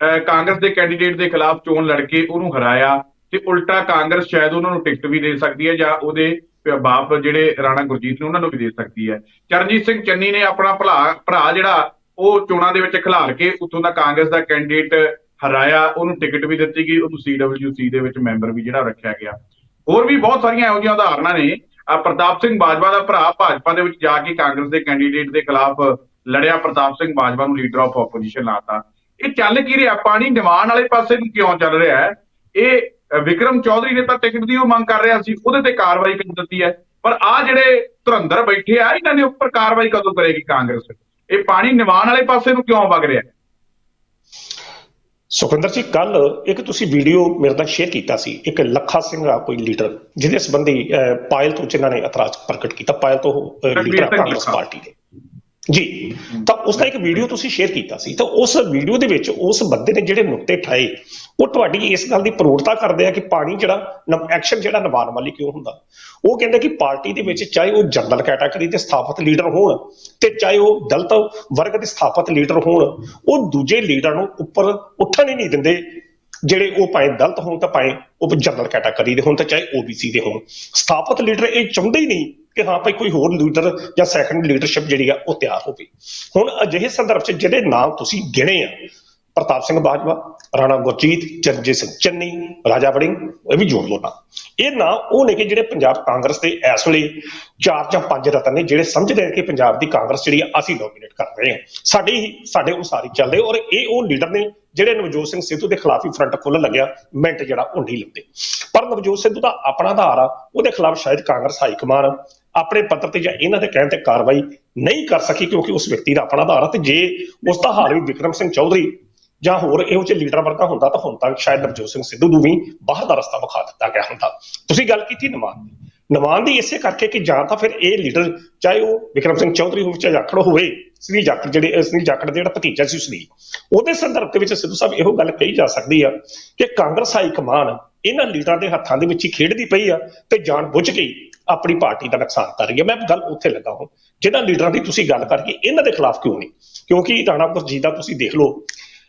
ਕਾਂਗਰਸ ਦੇ ਕੈਂਡੀਡੇਟ ਦੇ ਖਿਲਾਫ ਚੋਣ ਲੜ ਕੇ ਉਹਨੂੰ ਹਰਾਇਆ ਤੇ ਉਲਟਾ ਕਾਂਗਰਸ ਸ਼ਾਇਦ ਉਹਨਾਂ ਨੂੰ ਟਿਕਟ ਵੀ ਦੇ ਸਕਦੀ ਹੈ ਜਾਂ ਉਹਦੇ ਬਾਪ ਜਿਹੜੇ ਰਾਣਾ ਗੁਰਜੀਤ ਨੇ ਉਹਨਾਂ ਨੂੰ ਵੀ ਦੇ ਸਕਦੀ ਹੈ। ਚਰਨਜੀਤ ਸਿੰਘ ਚੰਨੀ ਨੇ ਆਪਣਾ ਭਲਾ, ਭਰਾ ਜਿਹੜਾ ਉਹ ਚੋਣਾਂ ਦੇ ਵਿੱਚ ਖਿਲਾਰ ਕੇ ਉੱਥੋਂ ਦਾ ਕਾਂਗਰਸ ਦਾ ਕੈਂਡੀਡੇਟ ਹਰਾਇਆ, ਉਹਨੂੰ ਟਿਕਟ ਵੀ ਦਿੱਤੀ ਗਈ, ਉਹਨੂੰ ਸੀਡਬਲਯੂਸੀ ਦੇ ਵਿੱਚ ਮੈਂਬਰ ਵੀ ਜਿਹੜਾ ਰੱਖਿਆ ਗਿਆ। ਹੋਰ ਵੀ ਬਹੁਤ ਸਾਰੀਆਂ ਇਹੋ ਜਿਹੀਆਂ ਉਦਾਹਰਨਾਂ ਨੇ। ਪ੍ਰਤਾਪ ਸਿੰਘ ਬਾਜਵਾ ਦਾ ਭਰਾ ਭਾਜਪਾ ਦੇ ਵਿੱਚ ਜਾ ਕੇ ਕਾਂਗਰਸ ਦੇ ਕੈਂਡੀਡੇਟ ਦੇ ਖਿਲਾਫ ਲੜਿਆ, ਪ੍ਰਤਾਪ ਸਿੰਘ ਬਾਜਵਾ ਨੂੰ ਲੀਡਰ ਆਫ ਆਪੋਜੀਸ਼ਨ ਲਾਤਾ। ਇਹ ਚੱਲ ਕੀ ਰਿਹਾ? ਪਾਣੀ ਨਿਵਾਣ ਵਾਲੇ ਪਾਸੇ ਨੂੰ ਕਿਉਂ ਚੱਲ ਰਿਹਾ ਹੈ? ਇਹ ਵਿਕਰਮ ਚੌਧਰੀ ਨੇ ਤਾਂ ਟਿਕਟ ਦੀ ਉਹ ਮੰਗ ਕਰ ਰਿਹਾ ਸੀ ਉਹਦੇ ਤੇ ਕਾਰਵਾਈ ਕਰ ਦਿੱਤੀ ਹੈ। ਪਰ ਆ ਜਿਹੜੇ ਧੁਰੰਧਰ ਬੈਠੇ ਆ ਇਹਨਾਂ ਦੇ ਉੱਪਰ ਕਾਰਵਾਈ ਕਦੋਂ ਕਰੇਗੀ ਕਾਂਗਰਸ? ਇਹ ਪਾਣੀ ਨਿਵਾਣ ਵਾਲੇ ਪਾਸੇ ਨੂੰ ਕਿਉਂ ਵਗ ਰਿਹਾ ਹੈ? ਸੁਖਿੰਦਰ ਜੀ ਕੱਲ ਇੱਕ ਤੁਸੀਂ ਵੀਡੀਓ ਮੇਰੇ ਨਾਲ ਸ਼ੇਅਰ ਕੀਤਾ ਸੀ ਇੱਕ ਲੱਖਾ ਸਿੰਘ ਆ ਕੋਈ ਲੀਡਰ ਜਿਹਦੇ ਸੰਬੰਧੀ ਪਾਇਲ ਤੋਂ ਜਿਨ੍ਹਾਂ ਨੇ ਇਤਰਾਜ਼ ਪ੍ਰਗਟ ਕੀਤਾ ਪਾਇਲ ਤੋਂ ਲੀਡਰ ਕਾਂਗਰਸ। ਪਾਰਟੀ ਦੇ। ਜੀ, ਤਾਂ ਉਸ ਦਾ ਇੱਕ ਵੀਡੀਓ ਤੁਸੀਂ ਸ਼ੇਅਰ ਕੀਤਾ ਸੀ, ਤਾਂ ਉਸ ਵੀਡੀਓ ਦੇ ਵਿੱਚ ਉਸ ਬੰਦੇ ਨੇ ਜਿਹੜੇ ਨੁਕਤੇ ਠਾਏ ਉਹ ਤੁਹਾਡੀ ਇਸ ਗੱਲ ਦੀ ਪ੍ਰੋੜਤਾ ਕਰਦੇ ਆ ਕਿ ਪਾਣੀ ਜਿਹੜਾ ਐਕਸ਼ਨ ਜਿਹੜਾ ਨਿਭਾਉਣ ਵਾਲੀ ਕਿਉਂ ਹੁੰਦਾ? ਉਹ ਕਹਿੰਦੇ ਕਿ ਪਾਰਟੀ ਦੇ ਵਿੱਚ ਚਾਹੇ ਉਹ ਜਨਰਲ ਕੈਟਾਗਰੀ ਦੇ ਸਥਾਪਿਤ ਲੀਡਰ ਹੋਣ ਤੇ ਚਾਹੇ ਉਹ ਦਲਤ ਵਰਗ ਦੇ ਸਥਾਪਿਤ ਲੀਡਰ ਹੋਣ, ਉਹ ਦੂਜੇ ਲੀਡਰ ਨੂੰ ਉੱਪਰ ਉੱਠਣ ਹੀ ਨਹੀਂ ਦਿੰਦੇ, ਜਿਹੜੇ ਉਹ ਭਾਵੇਂ ਦਲਤ ਹੋਣ ਤਾਂ ਭਾਵੇਂ ਉਹ ਜਨਰਲ ਕੈਟਾਗਰੀ ਦੇ ਹੋਣ ਤਾਂ ਚਾਹੇ ਓਬੀਸੀ ਦੇ ਹੋਣ। ਸਥਾਪਿਤ ਲੀਡਰ ਇਹ ਚਾਹੁੰਦੇ ਹੀ ਨਹੀਂ ਕਿ ਹਾਂ ਭਾਈ ਕੋਈ ਹੋਰ ਲੀਡਰ ਜਾਂ ਸੈਕੰਡ ਲੀਡਰਸ਼ਿਪ ਜਿਹੜੀ ਆ ਉਹ ਤਿਆਰ ਹੋਵੇ। ਹੁਣ ਅਜਿਹੇ ਸੰਦਰਭ 'ਚ ਜਿਹੜੇ ਨਾਮ ਤੁਸੀਂ ਗਿਣੇ ਆ, ਪ੍ਰਤਾਪ ਸਿੰਘ ਬਾਜਵਾ, ਰਾਣਾ ਗੁਰਜੀਤ ਚਰਨਜੀਤ ਸਿੰਘ ਚੰਨੀ, ਰਾਜਾ ਵੜਿੰਗ, ਇਹ ਵੀ ਜੋੜ ਲਓ ਨਾ ਇਹ ਨਾਂ ਉਹ ਨੇ ਕਿ ਜਿਹੜੇ ਪੰਜਾਬ ਕਾਂਗਰਸ ਦੇ ਇਸ ਵੇਲੇ ਚਾਰ ਜਾਂ ਪੰਜ ਰਤਨ ਨੇ ਜਿਹੜੇ ਸਮਝਦੇ ਨੇ ਕਿ ਪੰਜਾਬ ਦੀ ਕਾਂਗਰਸ ਜਿਹੜੀ ਆ ਅਸੀਂ ਡੋਮੀਨੇਟ ਕਰ ਰਹੇ ਹਾਂ। ਸਾਡੇ ਹੀ, ਸਾਡੇ ਉਸਾਰੀ ਹੀ ਚੱਲਦੇ ਔਰ ਇਹ ਉਹ ਲੀਡਰ ਨੇ ਜਿਹੜੇ ਨਵਜੋਤ ਸਿੰਘ ਸਿੱਧੂ ਦੇ ਖਿਲਾਫ ਹੀ ਫਰੰਟ ਖੁੱਲਣ ਲੱਗਿਆ, ਮਿੰਟ ਜਿਹੜਾ ਉਹ ਨਹੀਂ ਲਾਉਂਦੇ ਪਰ ਨਵਜੋਤ ਸਿੱਧੂ ਦਾ ਆਪਣਾ ਆਧਾਰ ਆ, ਉਹਦੇ ਖਿਲਾਫ ਸ਼ਾਇਦ ਕਾਂਗਰਸ ਹਾਈ ਕਮਾਨ ਆਪਣੇ ਪੱਤਰ ਤੇ ਜਾਂ ਇਹਨਾਂ ਦੇ ਕਹਿਣ ਤੇ ਕਾਰਵਾਈ ਨਹੀਂ ਕਰ ਸਕੀ ਕਿਉਂਕਿ ਉਸ ਵਿਅਕਤੀ ਦਾ ਆਪਣਾ ਆਧਾਰ ਆ ਤੇ ਜੇ ਉਸ ਦਾ ਹਾਲ ਵੀ ਵਿਕਰਮ ਸਿੰਘ ਚੌਧਰੀ ਜਾਂ ਹੋਰ ਇਹੋ ਜਿਹੇ ਲੀਡਰ ਵਰਗਾ ਹੁੰਦਾ ਤਾਂ ਹੁਣ ਤੱਕ ਸ਼ਾਇਦ ਨਵਜੋਤ ਸਿੰਘ ਸਿੱਧੂ ਨੂੰ ਵੀ ਬਾਹਰ ਦਾ ਰਸਤਾ ਵਿਖਾ ਦਿੱਤਾ ਗਿਆ ਹੁੰਦਾ। ਤੁਸੀਂ ਗੱਲ ਕੀਤੀ ਨਮਾਨ ਦੀ। ਨਮਾਨ ਦੀ ਇਸੇ ਕਰਕੇ ਕਿ ਜਾਂ ਤਾਂ ਫਿਰ ਇਹ ਲੀਡਰ ਚਾਹੇ ਉਹ ਵਿਕਰਮ ਸਿੰਘ ਚੌਧਰੀ ਹੋਵੇ ਚਾਹੇ ਜਾਖੜ ਹੋਵੇ, ਸ੍ਰੀ ਜਾਖੜ ਜਿਹੜੇ ਸ੍ਰੀ ਜਾਖੜ ਦਾ ਜਿਹੜਾ ਭਤੀਜਾ ਸੀ ਉਸਦੀ, ਉਹਦੇ ਸੰਦਰਭ ਦੇ ਵਿੱਚ ਸਿੱਧੂ ਸਾਹਿਬ ਇਹੋ ਗੱਲ ਕਹੀ ਜਾ ਸਕਦੀ ਆ ਕਿ ਕਾਂਗਰਸ ਹਾਈ ਕਮਾਨ ਇਹਨਾਂ ਲੀਡਰਾਂ ਦੇ ਹੱਥਾਂ ਦੇ ਵਿੱਚ ਹੀ ਖੇਡਦੀ ਪਈ ਆ ਤੇ ਜਾਣ ਬੁੱਝ ਕੇ ਆਪਣੀ ਪਾਰਟੀ ਦਾ ਨੁਕਸਾਨ ਕਰ ਰਹੀ ਹੈ। ਮੈਂ ਗੱਲ ਉੱਥੇ ਲੱਗਾ ਹਾਂ ਜਿਹਨਾਂ ਲੀਡਰਾਂ ਦੀ ਤੁਸੀਂ ਗੱਲ ਕਰਕੇ ਇਹਨਾਂ ਦੇ ਖਿਲਾਫ ਕਿਉਂ ਨਹੀਂ? ਕਿਉਂਕਿ ਰਾਣਾ ਗੁਰਜੀਤ ਦਾ ਤੁਸੀਂ ਦੇਖ ਲਓ,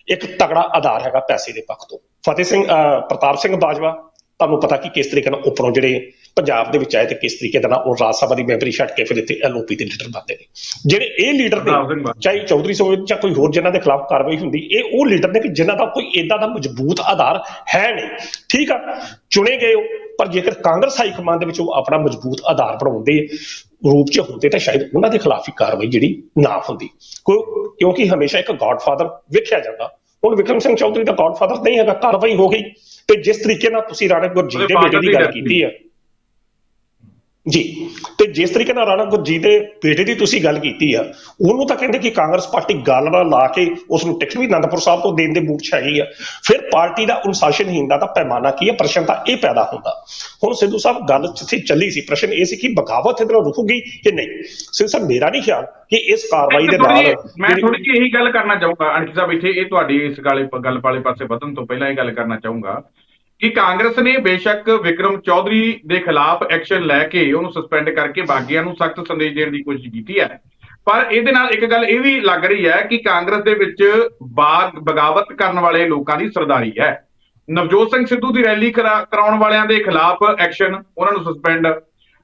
ਇੱਕ ਤਗੜਾ ਆਧਾਰ ਹੈਗਾ ਪੈਸੇ ਦੇ ਪੱਖ ਤੋਂ। ਫਤਿਹ ਸਿੰਘ, ਅਹ ਪ੍ਰਤਾਪ ਸਿੰਘ ਬਾਜਵਾ ਤੁਹਾਨੂੰ ਪਤਾ ਕਿ ਕਿਸ ਤਰੀਕੇ ਨਾਲ ਉੱਪਰੋਂ ਜਿਹੜੇ ਪੰਜਾਬ ਦੇ ਵਿੱਚ ਆਏ ਤੇ ਕਿਸ ਤਰੀਕੇ ਦੇ ਨਾਲ ਉਹ ਰਾਜ ਸਭਾ ਦੀ ਮੈਂਬਰੀ ਛੱਡ ਕੇ ਫਿਰ ਇੱਥੇ ਐਲਓਪੀ ਦੇ ਲੀਡਰ ਬਣਦੇ ਨੇ। ਜਿਹੜੇ ਇਹ ਲੀਡਰ ਨੇ। ਚਾਹੇ ਚੌਧਰੀ ਸਾਹਿਬ ਜਾਂ ਕੋਈ ਹੋਰ ਜਿਨ੍ਹਾਂ ਦੇ ਖਿਲਾਫ ਕਾਰਵਾਈ ਹੁੰਦੀ ਇਹ ਉਹ ਲੀਡਰ ਨੇ ਕਿ ਜਿਨ੍ਹਾਂ ਦਾ ਕੋਈ ਏਦਾਂ ਦਾ ਮਜ਼ਬੂਤ ਆਧਾਰ ਹੈ ਨਹੀਂ। ਠੀਕ ਆ? ਚੁਣੇ ਗਏ ਹੋ ਪਰ ਜੇਕਰ ਕਾਂਗਰਸ ਹਾਈ ਕਮਾਂਡ ਦੇ ਵਿੱਚ ਉਹ ਆਪਣਾ ਮਜ਼ਬੂਤ ਆਧਾਰ ਬਣਾਉਂਦੇ ਰੂਪ 'ਚ ਹੁੰਦੇ ਤਾਂ ਸ਼ਾਇਦ ਉਹਨਾਂ ਦੇ ਖਿਲਾਫ ਹੀ ਕਾਰਵਾਈ ਜਿਹੜੀ ਨਾ ਹੁੰਦੀ। ਕਿਉਂਕਿ ਹਮੇਸ਼ਾ ਇੱਕ ਗॉडਫਾਦਰ ਵੇਖਿਆ ਜਾਂਦਾ। ਹੁਣ ਵਿਕਰਮ ਸਿੰਘ ਚੌਧਰੀ ਦਾ ਗॉडਫਾਦਰ ਨਹੀਂ ਹੈਗਾ ਕਾਰਵਾਈ ਹੋ ਗਈ। ਤੇ ਜਿਸ ਤਰੀਕੇ ਨਾਲ ਤੁਸੀਂ ਰਾਣਾ ਗੁਰਜੀਤ ਦੇ ਬੇਟੇ ਦੀ ਗੱਲ ਕੀਤੀ ਹੈ। ਜੀ ਤੇ ਜਿਸ ਤਰੀਕੇ ਨਾਲ ਰਾਣਾ ਗੁਰਜੀਤ ਦੇ ਬੇਟੇ ਦੀ ਤੁਸੀਂ ਗੱਲ ਕੀਤੀ ਆ ਉਹਨੂੰ ਤਾਂ ਕਹਿੰਦੇ ਕਿ ਕਾਂਗਰਸ ਪਾਰਟੀ ਗੱਲ ਨਾਲ ਲਾ ਕੇ ਉਸ ਨੂੰ ਟਿਕਟ ਵੀ ਅਨੰਦਪੁਰ ਸਾਹਿਬ ਤੋਂ ਦੇਣ ਦੇ ਮੂਡ 'ਚ ਹੈਗੀ ਆ। ਫਿਰ ਪਾਰਟੀ ਦਾ ਅਨੁਸ਼ਾਸਨਹੀਨਤਾ ਦਾ ਪੈਮਾਨਾ ਕੀ ਹੈ ਪ੍ਰਸ਼ਨ ਤਾਂ ਇਹ ਪੈਦਾ ਹੁੰਦਾ। ਹੁਣ ਸਿੱਧੂ ਸਾਹਿਬ ਗੱਲ ਜਿੱਥੇ ਚੱਲੀ ਸੀ ਪ੍ਰਸ਼ਨ ਇਹ ਸੀ ਕਿ ਬਗਾਵਤ ਇਹਦੇ ਨਾਲ ਰੁਕੂਗੀ ਕਿ ਨਹੀਂ? ਸਿੱਧੂ ਸਾਹਿਬ ਮੇਰਾ ਨਹੀਂ ਖਿਆਲ ਕਿ ਇਸ ਕਾਰਵਾਈ ਦੇ ਨਾਲ ਮੈਂ ਥੋੜੀ ਜਿਹੀ ਇਹੀ ਗੱਲ ਕਰਨਾ ਚਾਹੂੰਗਾ ਅਣਖ ਸਾਹਿਬ ਇੱਥੇ ਇਹ ਤੁਹਾਡੀ ਇਸ ਗਾਲੇ ਗੱਲ ਵਾਲੇ ਪਾਸੇ ਵਧਣ ਤੋਂ ਪਹਿਲਾਂ ਇਹ ਗੱਲ ਕਰਨਾ ਚਾਹੂੰਗਾ ਕਿ ਕਾਂਗਰਸ ਨੇ ਬੇਸ਼ੱਕ ਵਿਕਰਮ ਚੌਧਰੀ ਦੇ ਖਿਲਾਫ ਐਕਸ਼ਨ ਲੈ ਕੇ ਉਹਨੂੰ ਸਸਪੈਂਡ ਕਰਕੇ ਬਾਗੀਆਂ ਨੂੰ ਸਖਤ ਸੰਦੇਸ਼ ਦੇਣ ਦੀ ਕੋਸ਼ਿਸ਼ ਕੀਤੀ ਹੈ। ਪਰ ਇਹਦੇ ਨਾਲ ਇੱਕ ਗੱਲ ਇਹ ਵੀ ਲੱਗ ਰਹੀ ਹੈ ਕਿ ਕਾਂਗਰਸ ਦੇ ਵਿੱਚ ਬਾਗ ਬਗਾਵਤ ਕਰਨ ਵਾਲੇ ਲੋਕਾਂ ਦੀ ਸਰਦਾਰੀ ਹੈ। ਨਵਜੋਤ ਸਿੰਘ ਸਿੱਧੂ ਦੀ ਰੈਲੀ ਕਰਾ- ਕਰਾਉਣ ਵਾਲਿਆਂ ਦੇ ਖਿਲਾਫ ਐਕਸ਼ਨ ਉਹਨਾਂ ਨੂੰ ਸਸਪੈਂਡ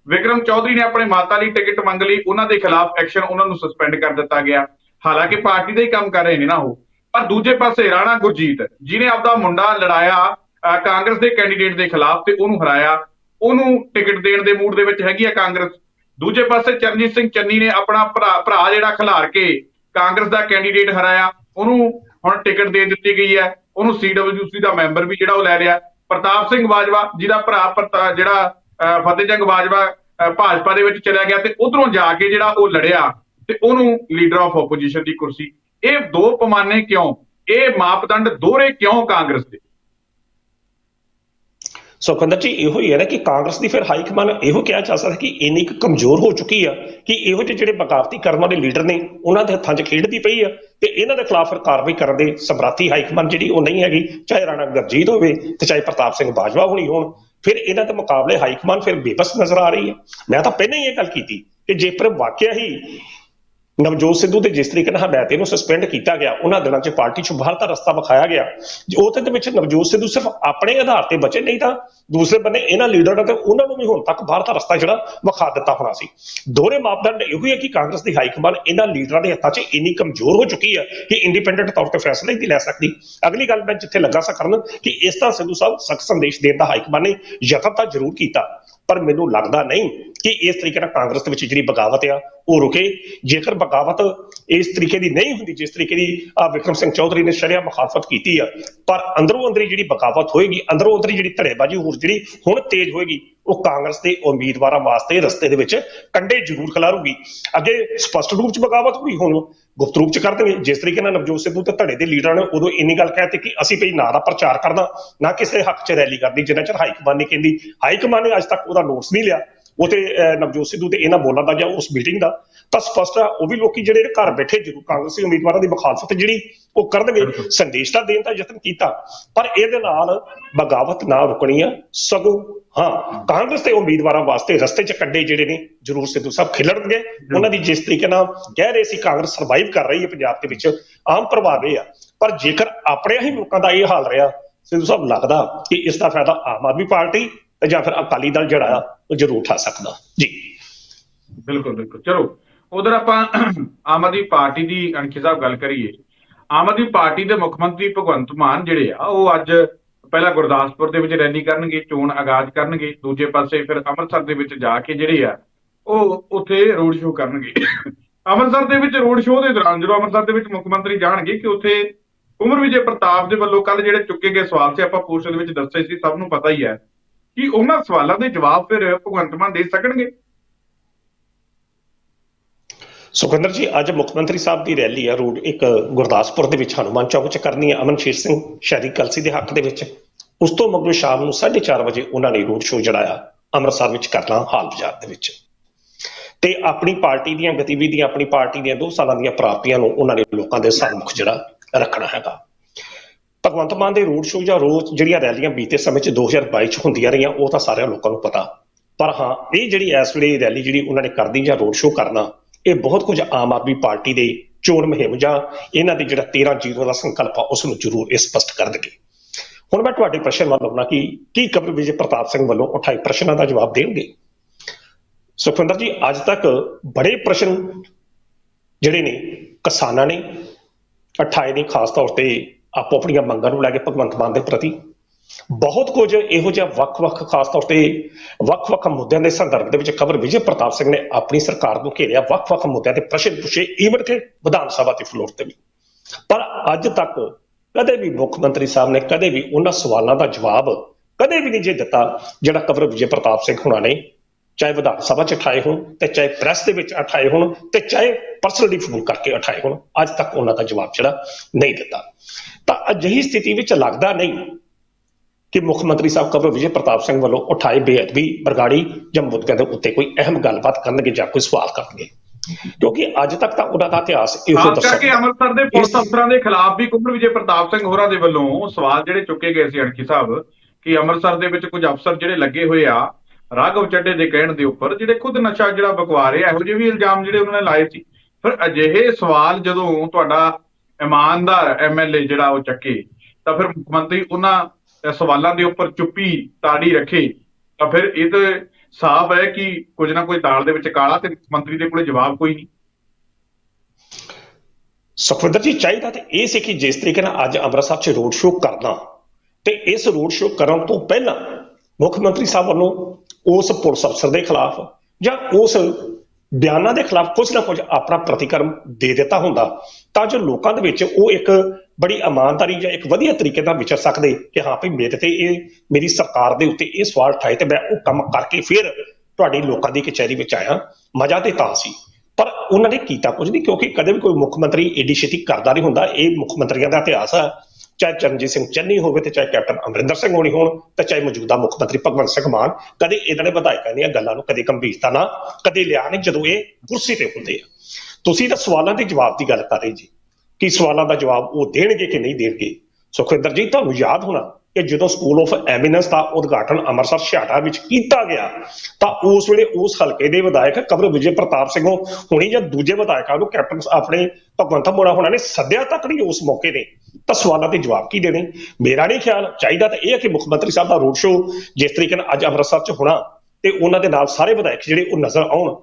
ਵਿਕਰਮ ਚੌਧਰੀ ਨੇ ਆਪਣੇ ਮਾਤਾ ਲਈ ਟਿਕਟ ਮੰਗ ਲਈ, ਉਹਨਾਂ ਦੇ ਖਿਲਾਫ ਐਕਸ਼ਨ ਉਹਨਾਂ ਨੂੰ ਸਸਪੈਂਡ ਕਰ ਦਿੱਤਾ ਗਿਆ। ਹਾਲਾਂਕਿ ਪਾਰਟੀ ਦਾ ਹੀ ਕੰਮ ਕਰ ਰਹੇ ਨੇ ਨਾ ਉਹ। ਪਰ ਦੂਜੇ ਪਾਸੇ ਰਾਣਾ ਗੁਰਜੀਤ ਜਿਨੇ ਆਪਦਾ ਮੁੰਡਾ ਲੜਾਇਆ ਕਾਂਗਰਸ ਦੇ ਕੈਂਡੀਡੇਟ ਦੇ ਖਿਲਾਫ ਤੇ ਉਹਨੂੰ ਹਰਾਇਆ। ਉਹਨੂੰ ਟਿਕਟ ਦੇਣ ਦੇ ਮੂਡ ਦੇ ਵਿੱਚ ਹੈਗੀ ਆ ਕਾਂਗਰਸ। ਦੂਜੇ ਪਾਸੇ ਚਰਨਜੀਤ ਸਿੰਘ ਚੰਨੀ ਨੇ ਆਪਣਾ ਭਰਾ ਭਰਾ ਜਿਹੜਾ ਖਿਲਾਰ ਕੇ ਕਾਂਗਰਸ ਦਾ ਕੈਂਡੀਡੇਟ ਹਰਾਇਆ। ਉਹਨੂੰ ਹੁਣ ਟਿਕਟ ਦੇ ਦਿੱਤੀ ਗਈ ਹੈ। ਉਹਨੂੰ ਸੀਡਬਲਯੂਸੀ ਦਾ ਮੈਂਬਰ ਵੀ ਜਿਹੜਾ ਉਹ ਲੈ ਰਿਹਾ। ਪ੍ਰਤਾਪ ਸਿੰਘ ਬਾਜਵਾ, ਜਿਹਦਾ ਭਰਾ ਪ੍ਰਤਾ- ਜਿਹੜਾ ਅਹ ਫਤਿਹ ਜੰਗ ਬਾਜਵਾ ਭਾਜਪਾ ਦੇ ਵਿੱਚ ਚਲਿਆ ਗਿਆ ਤੇ ਉਧਰੋਂ ਜਾ ਕੇ ਜਿਹੜਾ ਉਹ ਲੜਿਆ ਤੇ ਉਹਨੂੰ ਲੀਡਰ ਆਫ ਆਪੋਜੀਸ਼ਨ ਦੀ ਕੁਰਸੀ। ਇਹ ਦੋ ਪਮਾਨੇ ਕਿਉਂ? ਇਹ ਮਾਪਦੰਡ ਦੋਹਰੇ ਕਿਉਂ ਕਾਂਗਰਸ ਦੇ? ਸੁਖਵਿੰਦਰ ਜੀ ਇਹੋ ਹੀ ਹੈ ਨਾ ਕਿ ਕਾਂਗਰਸ ਦੀ ਫਿਰ ਹਾਈ ਕਮਾਨ ਇਹੋ ਕਿਹਾ ਜਾ ਸਕਦਾ ਕਿ ਇੰਨੀ ਕੁ ਕਮਜ਼ੋਰ ਹੋ ਚੁੱਕੀ ਆ ਕਿ ਇਹੋ ਜਿਹੇ ਜਿਹੜੇ ਬਗਾਵਤੀ ਕਰਮਾਂ ਦੇ ਲੀਡਰ ਨੇ, ਉਹਨਾਂ ਦੇ ਹੱਥਾਂ 'ਚ ਖੇਡਦੀ ਪਈ ਆ ਤੇ ਇਹਨਾਂ ਦੇ ਖਿਲਾਫ ਫਿਰ ਕਾਰਵਾਈ ਕਰਨ ਦੇ ਸਮਰਾਥੀ ਹਾਈ ਕਮਾਨ ਜਿਹੜੀ ਉਹ ਨਹੀਂ ਹੈਗੀ, ਚਾਹੇ ਰਾਣਾ ਗੁਰਜੀਤ ਹੋਵੇ ਤੇ ਚਾਹੇ ਪ੍ਰਤਾਪ ਸਿੰਘ ਬਾਜਵਾ ਹੋਣੀ ਹੋਣ, ਫਿਰ ਇਹਨਾਂ ਦੇ ਮੁਕਾਬਲੇ ਹਾਈ ਕਮਾਨ ਫਿਰ ਬੇਬਸ ਨਜ਼ਰ ਆ ਰਹੀ ਹੈ ਮੈਂ ਤਾਂ ਪਹਿਲਾਂ ਹੀ ਇਹ ਗੱਲ ਕੀਤੀ ਕਿ ਜੇਕਰ ਵਾਕਿਆ ਹੀ ਨਵਜੋਤ ਸਿੱਧੂ ਦੇ ਜਿਸ ਤਰੀਕੇ ਨਾਲ ਹਦਾਇਤ ਇਹਨੂੰ ਸਸਪੈਂਡ ਕੀਤਾ ਗਿਆ, ਉਹਨਾਂ ਦਿਨਾਂ 'ਚ ਪਾਰਟੀ 'ਚੋਂ ਬਾਹਰ ਦਾ ਰਸਤਾ ਵਿਖਾਇਆ ਗਿਆ। ਜੇ ਉਹਦੇ ਦੇ ਵਿੱਚ ਨਵਜੋਤ ਸਿੱਧੂ ਸਿਰਫ ਆਪਣੇ ਆਧਾਰ ਤੇ ਬਚੇ ਨਹੀਂ ਤਾਂ ਦੂਸਰੇ ਬੰਨੇ ਇਹਨਾਂ ਲੀਡਰਾਂ ਤੇ ਉਹਨਾਂ ਨੂੰ ਵੀ ਹੁਣ ਤੱਕ ਬਾਹਰ ਦਾ ਰਸਤਾ ਜਿਹੜਾ ਵਿਖਾ ਦਿੱਤਾ ਹੋਣਾ ਸੀ। ਦੋਹਰੇ ਮਾਪਦੰਡ ਇਹੋ ਹੀ ਹੈ ਕਿ ਕਾਂਗਰਸ ਦੀ ਹਾਈ ਕਮਾਨ ਇਹਨਾਂ ਲੀਡਰਾਂ ਦੇ ਹੱਥਾਂ 'ਚ ਇੰਨੀ ਕਮਜ਼ੋਰ ਹੋ ਚੁੱਕੀ ਹੈ ਕਿ ਇੰਡੀਪੈਂਡੈਂਟ ਤੌਰ ਤੇ ਫੈਸਲਾ ਹੀ ਨਹੀਂ ਲੈ ਸਕਦੀ। ਅਗਲੀ ਗੱਲ ਮੈਂ ਜਿੱਥੇ ਲੱਗਾ ਸਾਂ ਕਰਨ ਕਿ ਇਸ ਤਰ੍ਹਾਂ ਸਿੱਧੂ ਸਾਹਿਬ ਸਖਤ ਸੰਦੇਸ਼ ਦੇਣ ਦਾ ਹਾਈ ਕਮਾਨ ਨੇ ਯਤਨ ਤਾਂ ਜ਼ਰੂਰ ਕੀਤਾ। ਪਰ ਮੈਨੂੰ ਲੱਗਦਾ ਨਹੀਂ ਕਿ ਇਸ ਤਰੀਕੇ ਨਾਲ ਕਾਂਗਰਸ ਦੇ ਵਿੱਚ ਜਿਹੜੀ ਬਗਾਵਤ ਆ, ਉਹ ਰੁਕੇ। ਜੇਕਰ ਬਗਾਵਤ ਇਸ ਤਰੀਕੇ ਦੀ ਨਹੀਂ ਹੁੰਦੀ, ਜਿਸ ਤਰੀਕੇ ਦੀ ਆ ਵਿਕਰਮ ਸਿੰਘ ਚੌਧਰੀ ਨੇ ਸ਼ਰਿਆ ਮੁਖਾਲਫਤ ਕੀਤੀ ਆ, ਪਰ ਅੰਦਰੋਂ ਅੰਦਰੀ ਜਿਹੜੀ ਬਗਾਵਤ ਹੋਏਗੀ, ਅੰਦਰੋਂ ਅੰਦਰੀ ਜਿਹੜੀ ਧੜੇਬਾਜ਼ੀ ਹੋਰ ਜਿਹੜੀ ਹੁਣ ਤੇਜ਼ ਹੋਏਗੀ ਉਹ ਕਾਂਗਰਸ ਦੇ ਉਮੀਦਵਾਰਾਂ ਵਾਸਤੇ ਰਸਤੇ ਦੇ ਵਿੱਚ ਕੰਡੇ ਜ਼ਰੂਰ ਖਿਲਾਰੂਗੀ। ਅੱਗੇ ਸਪਸ਼ਟ ਰੂਪ ਚ ਬਗਾਵਤ ਹੋਈ ਹੁਣ ਗੁਪਤ ਰੂਪ ਚ ਕਰਦੇ ਨੇ ਜਿਸ ਤਰੀਕੇ ਨਾਲ ਨਵਜੋਤ ਸਿੱਧੂ ਤੇ ਧੜੇ ਦੇ ਲੀਡਰਾਂ ਨੇ ਉਦੋਂ ਇੰਨੀ ਗੱਲ ਕਹਿਤੀ ਕਿ ਅਸੀਂ ਭਈ ਨਾ ਦਾ ਪ੍ਰਚਾਰ ਕਰਨਾ ਨਾ ਕਿਸੇ ਹੱਕ 'ਚ ਰੈਲੀ ਕਰਨੀ ਜਿੰਨਾ ਚਿਰ ਹਾਈ ਕਮਾਨ ਨੇ ਕਹਿੰਦੀ ਹਾਈ ਕਮਾਨ ਨੇ ਅੱਜ ਤੱਕ ਉਹਦਾ ਨੋਟਸ ਨਹੀਂ ਲਿਆ। ਉਹ ਤੇ ਅਹ, ਨਵਜੋਤ ਸਿੱਧੂ ਤੇ ਇਹਨਾਂ ਬੋਲਾਂ ਦਾ ਜਾਂ ਉਸ ਮੀਟਿੰਗ ਦਾ ਤਾਂ ਸਪਸ਼ਟ ਆ ਉਹ ਵੀ ਲੋਕੀ ਜਿਹੜੇ ਘਰ ਬੈਠੇ ਜ਼ਰੂਰ ਕਾਂਗਰਸੀ ਉਮੀਦਵਾਰਾਂ ਦੀ ਮੁਖਾਲਫਤ ਜਿਹੜੀ ਉਹ ਕਰਨਗੇ ਸੰਦੇਸ਼ ਤਾਂ ਦੇਣ ਦਾ ਯਤਨ ਕੀਤਾ ਪਰ ਇਹਦੇ ਨਾਲ ਬਗਾਵਤ ਨਾ ਰੁਕਣੀ ਆ ਸਗੋਂ ਹਾਂ ਕਾਂਗਰਸ ਦੇ ਉਮੀਦਵਾਰਾਂ ਵਾਸਤੇ ਰਸਤੇ 'ਚ ਕੱਢੇ ਜਿਹੜੇ ਨੇ ਜ਼ਰੂਰ ਸਿੱਧੂ ਸਾਹਿਬ ਖਿਲਣਗੇ ਉਹਨਾਂ ਦੀ ਜਿਸ ਤਰੀਕੇ ਨਾਲ ਕਹਿ ਰਹੇ ਸੀ ਕਾਂਗਰਸ ਸਰਵਾਈਵ ਕਰ ਰਹੀ ਹੈ ਪੰਜਾਬ ਦੇ ਵਿੱਚ ਆਮ ਪ੍ਰਭਾਵ ਇਹ ਆ। ਪਰ ਜੇਕਰ ਆਪਣੇ ਹੀ ਲੋਕਾਂ ਦਾ ਇਹ ਹਾਲ ਰਿਹਾ ਸਿੱਧੂ ਸਾਹਿਬ ਲੱਗਦਾ ਕਿ ਇਸ ਦਾ ਫਾਇਦਾ ਆਮ ਆਦਮੀ ਪਾਰਟੀ ਜਾਂ ਫਿਰ ਅਕਾਲੀ ਦਲ ਜਿਹੜਾ ਆ ਉਹ ਜ਼ਰੂਰ ਉਠਾ ਸਕਦਾ। ਜੀ। ਬਿਲਕੁਲ ਬਿਲਕੁਲ। ਚਲੋ ਉਧਰ ਆਪਾਂ ਆਮ ਆਦਮੀ ਪਾਰਟੀ ਦੀ ਅਣਖੀ ਸਾਹਿਬ ਗੱਲ ਕਰੀਏ। ਆਮ ਆਦਮੀ ਪਾਰਟੀ ਦੇ ਮੁੱਖ ਮੰਤਰੀ ਭਗਵੰਤ ਮਾਨ ਜਿਹੜੇ ਆ, ਉਹ ਅੱਜ ਪਹਿਲਾਂ ਗੁਰਦਾਸਪੁਰ ਦੇ ਵਿੱਚ ਰੈਲੀ ਕਰਨਗੇ, ਚੋਣ ਆਗਾਜ਼ ਕਰਨਗੇ, ਦੂਜੇ ਪਾਸੇ ਫਿਰ ਅੰਮ੍ਰਿਤਸਰ ਦੇ ਵਿੱਚ ਜਾ ਕੇ ਜਿਹੜੇ ਆ, ਉਹ ਉੱਥੇ ਰੋਡ ਸ਼ੋਅ ਕਰਨਗੇ। ਅੰਮ੍ਰਿਤਸਰ ਦੇ ਵਿੱਚ ਰੋਡ ਸ਼ੋਅ ਦੇ ਦੌਰਾਨ ਜਦੋਂ ਅੰਮ੍ਰਿਤਸਰ ਦੇ ਵਿੱਚ ਮੁੱਖ ਮੰਤਰੀ ਜਾਣਗੇ ਕਿ ਉੱਥੇ ਉਮਰ ਵਿਜੇ ਪ੍ਰਤਾਪ ਦੇ ਵੱਲੋਂ ਕੱਲ ਜਿਹੜੇ ਚੁੱਕੇ ਗਏ ਸਵਾਲ ਸੀ, ਆਪਾਂ ਪੋਸਟ ਦੇ ਵਿੱਚ ਦੱਸੇ ਸੀ, ਸਭ ਨੂੰ ਪਤਾ ਹੀ ਹੈ ਕਿ ਉਹਨਾਂ ਸਵਾਲਾਂ ਦੇ ਜਵਾਬ ਫਿਰ ਭਗਵੰਤ ਮਾਨ ਦੇ ਸਕਣਗੇ। ਸੁਖਿੰਦਰ ਜੀ, ਅੱਜ ਮੁੱਖ ਮੰਤਰੀ ਸਾਹਿਬ ਦੀ ਰੈਲੀ ਆ ਰੋਡ ਇੱਕ ਗੁਰਦਾਸਪੁਰ ਦੇ ਵਿੱਚ ਹਨੂਮਾਨ ਚੌਕ 'ਚ ਕਰਨੀ ਹੈ ਅਮਨਸ਼ੀਰ ਸਿੰਘ ਸ਼ਹਿਰੀ ਕਲਸੀ ਦੇ ਹੱਕ ਦੇ ਵਿੱਚ। ਉਸ ਤੋਂ ਮਗਰੋਂ ਸ਼ਾਮ ਨੂੰ 4:30 ਵਜੇ ਉਹਨਾਂ ਨੇ ਰੋਡ ਸ਼ੋਅ ਜੜਾਇਆ ਅੰਮ੍ਰਿਤਸਰ ਵਿੱਚ ਕਰਨਾ ਹਾਲ ਬਾਜ਼ਾਰ ਦੇ ਵਿੱਚ। ਤੇ ਆਪਣੀ ਪਾਰਟੀ ਦੀਆਂ ਗਤੀਵਿਧੀਆਂ, ਆਪਣੀ ਪਾਰਟੀ ਦੀਆਂ ਦੋ ਸਾਲਾਂ ਦੀਆਂ ਪ੍ਰਾਪਤੀਆਂ ਨੂੰ ਉਹਨਾਂ ਨੇ ਲੋਕਾਂ ਦੇ ਸਾਹਮਣੇ ਜਿਹੜਾ ਰੱਖਣਾ ਹੈਗਾ। ਭਗਵੰਤ ਮਾਨ ਦੇ ਰੋਡ ਸ਼ੋਅ ਜਾਂ ਰੋਜ਼ ਜਿਹੜੀਆਂ ਰੈਲੀਆਂ ਬੀਤੇ ਸਮੇਂ 'ਚ 2022 'ਚ ਹੁੰਦੀਆਂ ਰਹੀਆਂ, ਉਹ ਤਾਂ ਸਾਰਿਆਂ ਲੋਕਾਂ ਨੂੰ ਪਤਾ। ਪਰ ਹਾਂ, ਇਹ ਜਿਹੜੀ ਇਸ ਵੇਲੇ ਰੈਲੀ ਜਿਹੜੀ ਉਹਨਾਂ ਨੇ ਕਰਦੀ ਜਾਂ ਰੋਡ ਸ਼ੋਅ ਕਰਨਾ ਇਹ ਬਹੁਤ ਕੁਝ ਆਮ ਆਦਮੀ ਪਾਰਟੀ ਦੇ ਚੋਣ ਮੁਹਿੰਮ ਜਾਂ ਇਹਨਾਂ ਦੇ ਜਿਹੜਾ 13 ਜ਼ੀਰੋ ਦਾ ਸੰਕਲਪ ਆ ਉਸ ਨੂੰ ਜ਼ਰੂਰ ਇਹ ਸਪਸ਼ਟ ਕਰ ਦੇਣਗੇ ਹੁਣ ਮੈਂ ਤੁਹਾਡੇ ਪ੍ਰਸ਼ਨ ਵੱਲ ਆਉਣਾ ਕਿ ਕੀ ਕਪਿਲ ਵਿਜੇ ਪ੍ਰਤਾਪ ਸਿੰਘ ਵੱਲੋਂ ਉਠਾਏ ਪ੍ਰਸ਼ਨਾਂ ਦਾ ਜਵਾਬ ਦੇਣਗੇ? ਸੁਖਵਿੰਦਰ ਜੀ, ਅੱਜ ਤੱਕ ਬੜੇ ਪ੍ਰਸ਼ਨ ਜਿਹੜੇ ਨੇ, ਕਿਸਾਨਾਂ ਨੇ ਉਠਾਏ ਨੇ, ਖਾਸ ਤੌਰ ਤੇ ਆਪੋ ਆਪਣੀਆਂ ਮੰਗਾਂ ਨੂੰ ਲੈ ਕੇ ਭਗਵੰਤ ਮਾਨ ਦੇ ਪ੍ਰਤੀ। ਬਹੁਤ ਕੁਝ ਇਹੋ ਜਿਹਾ ਵੱਖ-ਵੱਖ ਖਾਸ ਤੌਰ ਤੇ ਵੱਖ-ਵੱਖ ਮੁੱਦਿਆਂ ਦੇ ਸੰਦਰਭ ਦੇ ਵਿੱਚ ਖਬਰ ਵਿਜੇ ਪ੍ਰਤਾਪ ਸਿੰਘ ਨੇ ਆਪਣੀ ਸਰਕਾਰ ਨੂੰ ਘੇਰਿਆ ਵੱਖ-ਵੱਖ ਮੁੱਦਿਆਂ ਤੇ ਪ੍ਰਸ਼ਨ ਪੁੱਛੇ ਈਵਨ ਕਿ ਵਿਧਾਨ ਸਭਾ ਤੇ ਫਲੋਰ ਤੇ ਵੀ। ਪਰ ਅੱਜ ਤੱਕ ਕਦੇ ਵੀ ਮੁੱਖ ਮੰਤਰੀ ਸਾਹਿਬ ਨੇ ਕਦੇ ਵੀ ਉਹਨਾਂ ਸਵਾਲਾਂ ਦਾ ਜਵਾਬ ਕਦੇ ਵੀ ਨਹੀਂ ਜੇ ਦਿੱਤਾ, ਜਿਹੜਾ ਕਵਰ ਵਿਜੇ ਪ੍ਰਤਾਪ ਸਿੰਘ ਹੁਣਾਂ ਨੇ ਚਾਹੇ ਵਿਧਾਨ ਸਭਾ 'ਚ ਉਠਾਏ ਹੋਣ ਤੇ ਚਾਹੇ ਪ੍ਰੈਸ ਦੇ ਵਿੱਚ ਉਠਾਏ ਹੋਣ ਤੇ ਚਾਹੇ ਪਰਸਨਲੀ ਫੋਨ ਕਰਕੇ ਉਠਾਏ ਹੋਣ, ਅੱਜ ਤੱਕ ਉਹਨਾਂ ਦਾ ਜਵਾਬ ਜਿਹੜਾ ਨਹੀਂ ਦਿੱਤਾ। ਤਾਂ ਅਜਿਹੀ ਸਥਿਤੀ ਵਿੱਚ ਲੱਗਦਾ ਨਹੀਂ ਕਿ ਮੁੱਖ ਮੰਤਰੀ ਸਾਹਿਬ ਕਬਰ ਵਿਜੇ ਪ੍ਰਤਾਪ ਸਿੰਘ ਵੱਲੋਂ ਉਠਾਏ ਬੇਅਦਬੀ ਬਰਗਾੜੀ ਜਾਂ ਮੁੱਦਿਆਂ ਦੇ ਉੱਤੇ ਕੋਈ ਅਹਿਮ ਗੱਲਬਾਤ ਕਰਨਗੇ ਜਾਂ ਕੋਈ ਸਵਾਲ ਕਰਨਗੇ? ਕਿਉਂਕਿ ਅੱਜ ਤੱਕ ਤਾਂ ਉਹਨਾਂ ਦਾ ਇਤਿਹਾਸ ਇਹੋ ਦੱਸਦਾ ਕਰਕੇ ਅੰਮ੍ਰਿਤਸਰ ਦੇ ਪੁਲਿਸ ਅਫਸਰਾਂ ਦੇ ਖਿਲਾਫ ਵੀ ਕੁੰਭਰ ਵਿਜੇ ਪ੍ਰਤਾਪ ਸਿੰਘ ਹੋਰਾਂ ਦੇ ਵੱਲੋਂ ਸਵਾਲ ਜਿਹੜੇ ਚੁੱਕੇ ਗਏ ਸੀ ਅਣਖੀ ਸਾਹਿਬ ਕਿ ਅੰਮ੍ਰਿਤਸਰ ਦੇ ਵਿੱਚ ਕੁਝ ਅਫਸਰ ਜਿਹੜੇ ਲੱਗੇ ਹੋਏ ਆ ਰਾਘਵ ਚੱਡੇ ਦੇ ਕਹਿਣ ਦੇ ਉੱਪਰ ਜਿਹੜੇ ਖੁਦ ਨਸ਼ਾ ਜਿਹੜਾ ਬਕਵਾ ਰਹੇ ਇਹੋ ਜਿਹੇ ਵੀ ਇਲਜ਼ਾਮ ਜਿਹੜੇ ਉਹਨਾਂ ਨੇ ਲਾਏ ਸੀ। ਫਿਰ ਅਜਿਹੇ ਸਵਾਲ ਜਦੋਂ ਤੁਹਾਡਾ ਇਮਾਨਦਾਰ ਐਮਐਲਏ ਜਿਹੜਾ ਉਹ ਚੱਕੇ ਤਾਂ ਫਿਰ ਮੁੱਖ ਮੰਤਰੀ ਉਹਨਾਂ ਸਵਾਲਾਂ ਦੇ ਉੱਪਰ ਚੁੱਪੀ ਤਾੜੀ ਰੱਖੇ। ਤਾਂ ਫਿਰ ਇਹ ਤਾਂ ਸਾਫ਼ ਹੈ ਕਿ ਕੁਝ ਨਾ ਕੁਝ ਦਾਲ ਦੇ ਵਿੱਚ ਕਾਲਾ ਤੇ ਮੰਤਰੀ ਦੇ ਕੋਲੇ ਜਵਾਬ ਕੋਈ ਨਹੀਂ। ਸੁਖਵਿੰਦਰ ਜੀ, ਚਾਹੀਦਾ ਤੇ ਇਹ ਸੀ ਕਿ ਜਿਸ ਤਰੀਕੇ ਨਾਲ ਅੱਜ ਅੰਮ੍ਰਿਤਸਰ 'ਚ ਰੋਡ ਸ਼ੋਅ ਕਰਨਾ, ਤੇ ਇਸ ਰੋਡ ਸ਼ੋਅ ਕਰਨ ਤੋਂ ਪਹਿਲਾਂ ਮੁੱਖ ਮੰਤਰੀ ਸਾਹਿਬ ਵੱਲੋਂ ਉਸ ਪੁਲਿਸ ਅਫਸਰ ਦੇ ਖਿਲਾਫ ਜਾਂ ਉਸ ਬਿਆਨਾਂ ਦੇ ਖਿਲਾਫ ਕੁਝ ਨਾ ਕੁਝ ਆਪਣਾ ਪ੍ਰਤੀਕਰਮ ਦੇ ਦਿੱਤਾ ਹੁੰਦਾ, ਤਾਂ ਜੋ ਲੋਕਾਂ ਦੇ ਵਿੱਚ ਉਹ ਇੱਕ ਬੜੀ ਇਮਾਨਦਾਰੀ ਜਾਂ ਇੱਕ ਵਧੀਆ ਤਰੀਕੇ ਨਾਲ ਵਿਚਰ ਸਕਦੇ ਕਿ ਹਾਂ ਭਈ ਮੇਰੇ ਤੇ ਇਹ, ਮੇਰੀ ਸਰਕਾਰ ਦੇ ਉੱਤੇ ਇਹ ਸਵਾਲ ਠਾਏ ਤੇ ਮੈਂ ਉਹ ਕੰਮ ਕਰਕੇ ਫਿਰ ਤੁਹਾਡੀ ਲੋਕਾਂ ਦੀ ਕਚਹਿਰੀ ਵਿੱਚ ਆਇਆ। ਮਜ਼ਾ ਤੇ ਤਾਂ ਸੀ। ਪਰ ਉਹਨਾਂ ਨੇ ਕੀਤਾ ਕੁਝ ਨਹੀਂ ਕਿਉਂਕਿ ਕਦੇ ਵੀ ਕੋਈ ਮੁੱਖ ਮੰਤਰੀ ਏਡੀ ਛੇਤੀ ਕਰਦਾ ਨਹੀਂ ਹੁੰਦਾ। ਇਹ ਮੁੱਖ ਮੰਤਰੀਆਂ ਦਾ ਇਤਿਹਾਸ ਆ। ਚਾਹੇ ਚਰਨਜੀਤ ਸਿੰਘ ਚੰਨੀ ਹੋਵੇ ਤੇ ਚਾਹੇ ਕੈਪਟਨ ਅਮਰਿੰਦਰ ਸਿੰਘ ਹੋਣੀ ਹੋਣ ਤੇ ਚਾਹੇ ਮੌਜੂਦਾ ਮੁੱਖ ਮੰਤਰੀ ਭਗਵੰਤ ਸਿੰਘ ਮਾਨ, ਕਦੇ ਇਹਨਾਂ ਨੇ ਵਿਧਾਇਕਾਂ ਦੀਆਂ ਗੱਲਾਂ ਨੂੰ ਕਦੇ ਗੰਭੀਰਤਾ ਨਾਲ, ਕਦੇ ਲਿਆ ਨਹੀਂ ਜਦੋਂ ਇਹ ਕੁਰਸੀ ਤੇ ਹੁੰਦੇ ਆ। ਤੁਸੀਂ ਤਾਂ ਸਵਾਲਾਂ ਦੇ ਜਵਾਬ ਦੀ ਗੱਲ ਕਰ ਰਹੇ ਜੀ। ਕਿ ਸਵਾਲਾਂ ਦਾ ਜਵਾਬ ਉਹ ਦੇਣਗੇ ਕਿ ਨਹੀਂ ਦੇਣਗੇ? ਸੁਖਵਿੰਦਰ ਜੀ, ਤੁਹਾਨੂੰ ਯਾਦ ਹੋਣਾ ਕਿ ਜਦੋਂ ਸਕੂਲ ਆਫ ਐਮੀਨੈਂਸ ਦਾ ਉਦਘਾਟਨ ਅੰਮ੍ਰਿਤਸਰ ਛਿਆਟਾ ਵਿੱਚ ਕੀਤਾ ਗਿਆ, ਤਾਂ ਉਸ ਵੇਲੇ ਉਸ ਹਲਕੇ ਦੇ ਵਿਧਾਇਕ ਕਬਰ ਵਿਜੇ ਪ੍ਰਤਾਪ ਸਿੰਘ ਹੁਣੀ ਜਾਂ ਦੂਜੇ ਵਿਧਾਇਕਾਂ ਨੂੰ ਕੈਪਟਨ ਆਪਣੇ ਭਗਵੰਤ ਮੋੜਾ ਹੋਣਾ ਨੇ ਸੱਦਿਆ ਤੱਕ ਨਹੀਂ ਉਸ ਮੌਕੇ ਤੇ। ਤਾਂ ਸਵਾਲਾਂ ਦੇ ਜਵਾਬ ਕੀ ਦੇਣੇ? ਮੇਰਾ ਨਹੀਂ ਖਿਆਲ। ਚਾਹੀਦਾ ਤਾਂ ਇਹ ਹੈ ਕਿ ਮੁੱਖ ਮੰਤਰੀ ਸਾਹਿਬ ਦਾ ਰੋਡ ਸ਼ੋਅ ਜਿਸ ਤਰੀਕੇ ਨਾਲ ਅੱਜ ਅੰਮ੍ਰਿਤਸਰ 'ਚ ਹੋਣਾ ਤੇ ਉਹਨਾਂ ਦੇ ਨਾਲ ਸਾਰੇ ਵਿਧਾਇਕ ਜਿਹੜੇ ਉਹ ਨਜ਼ਰ ਆਉਣ,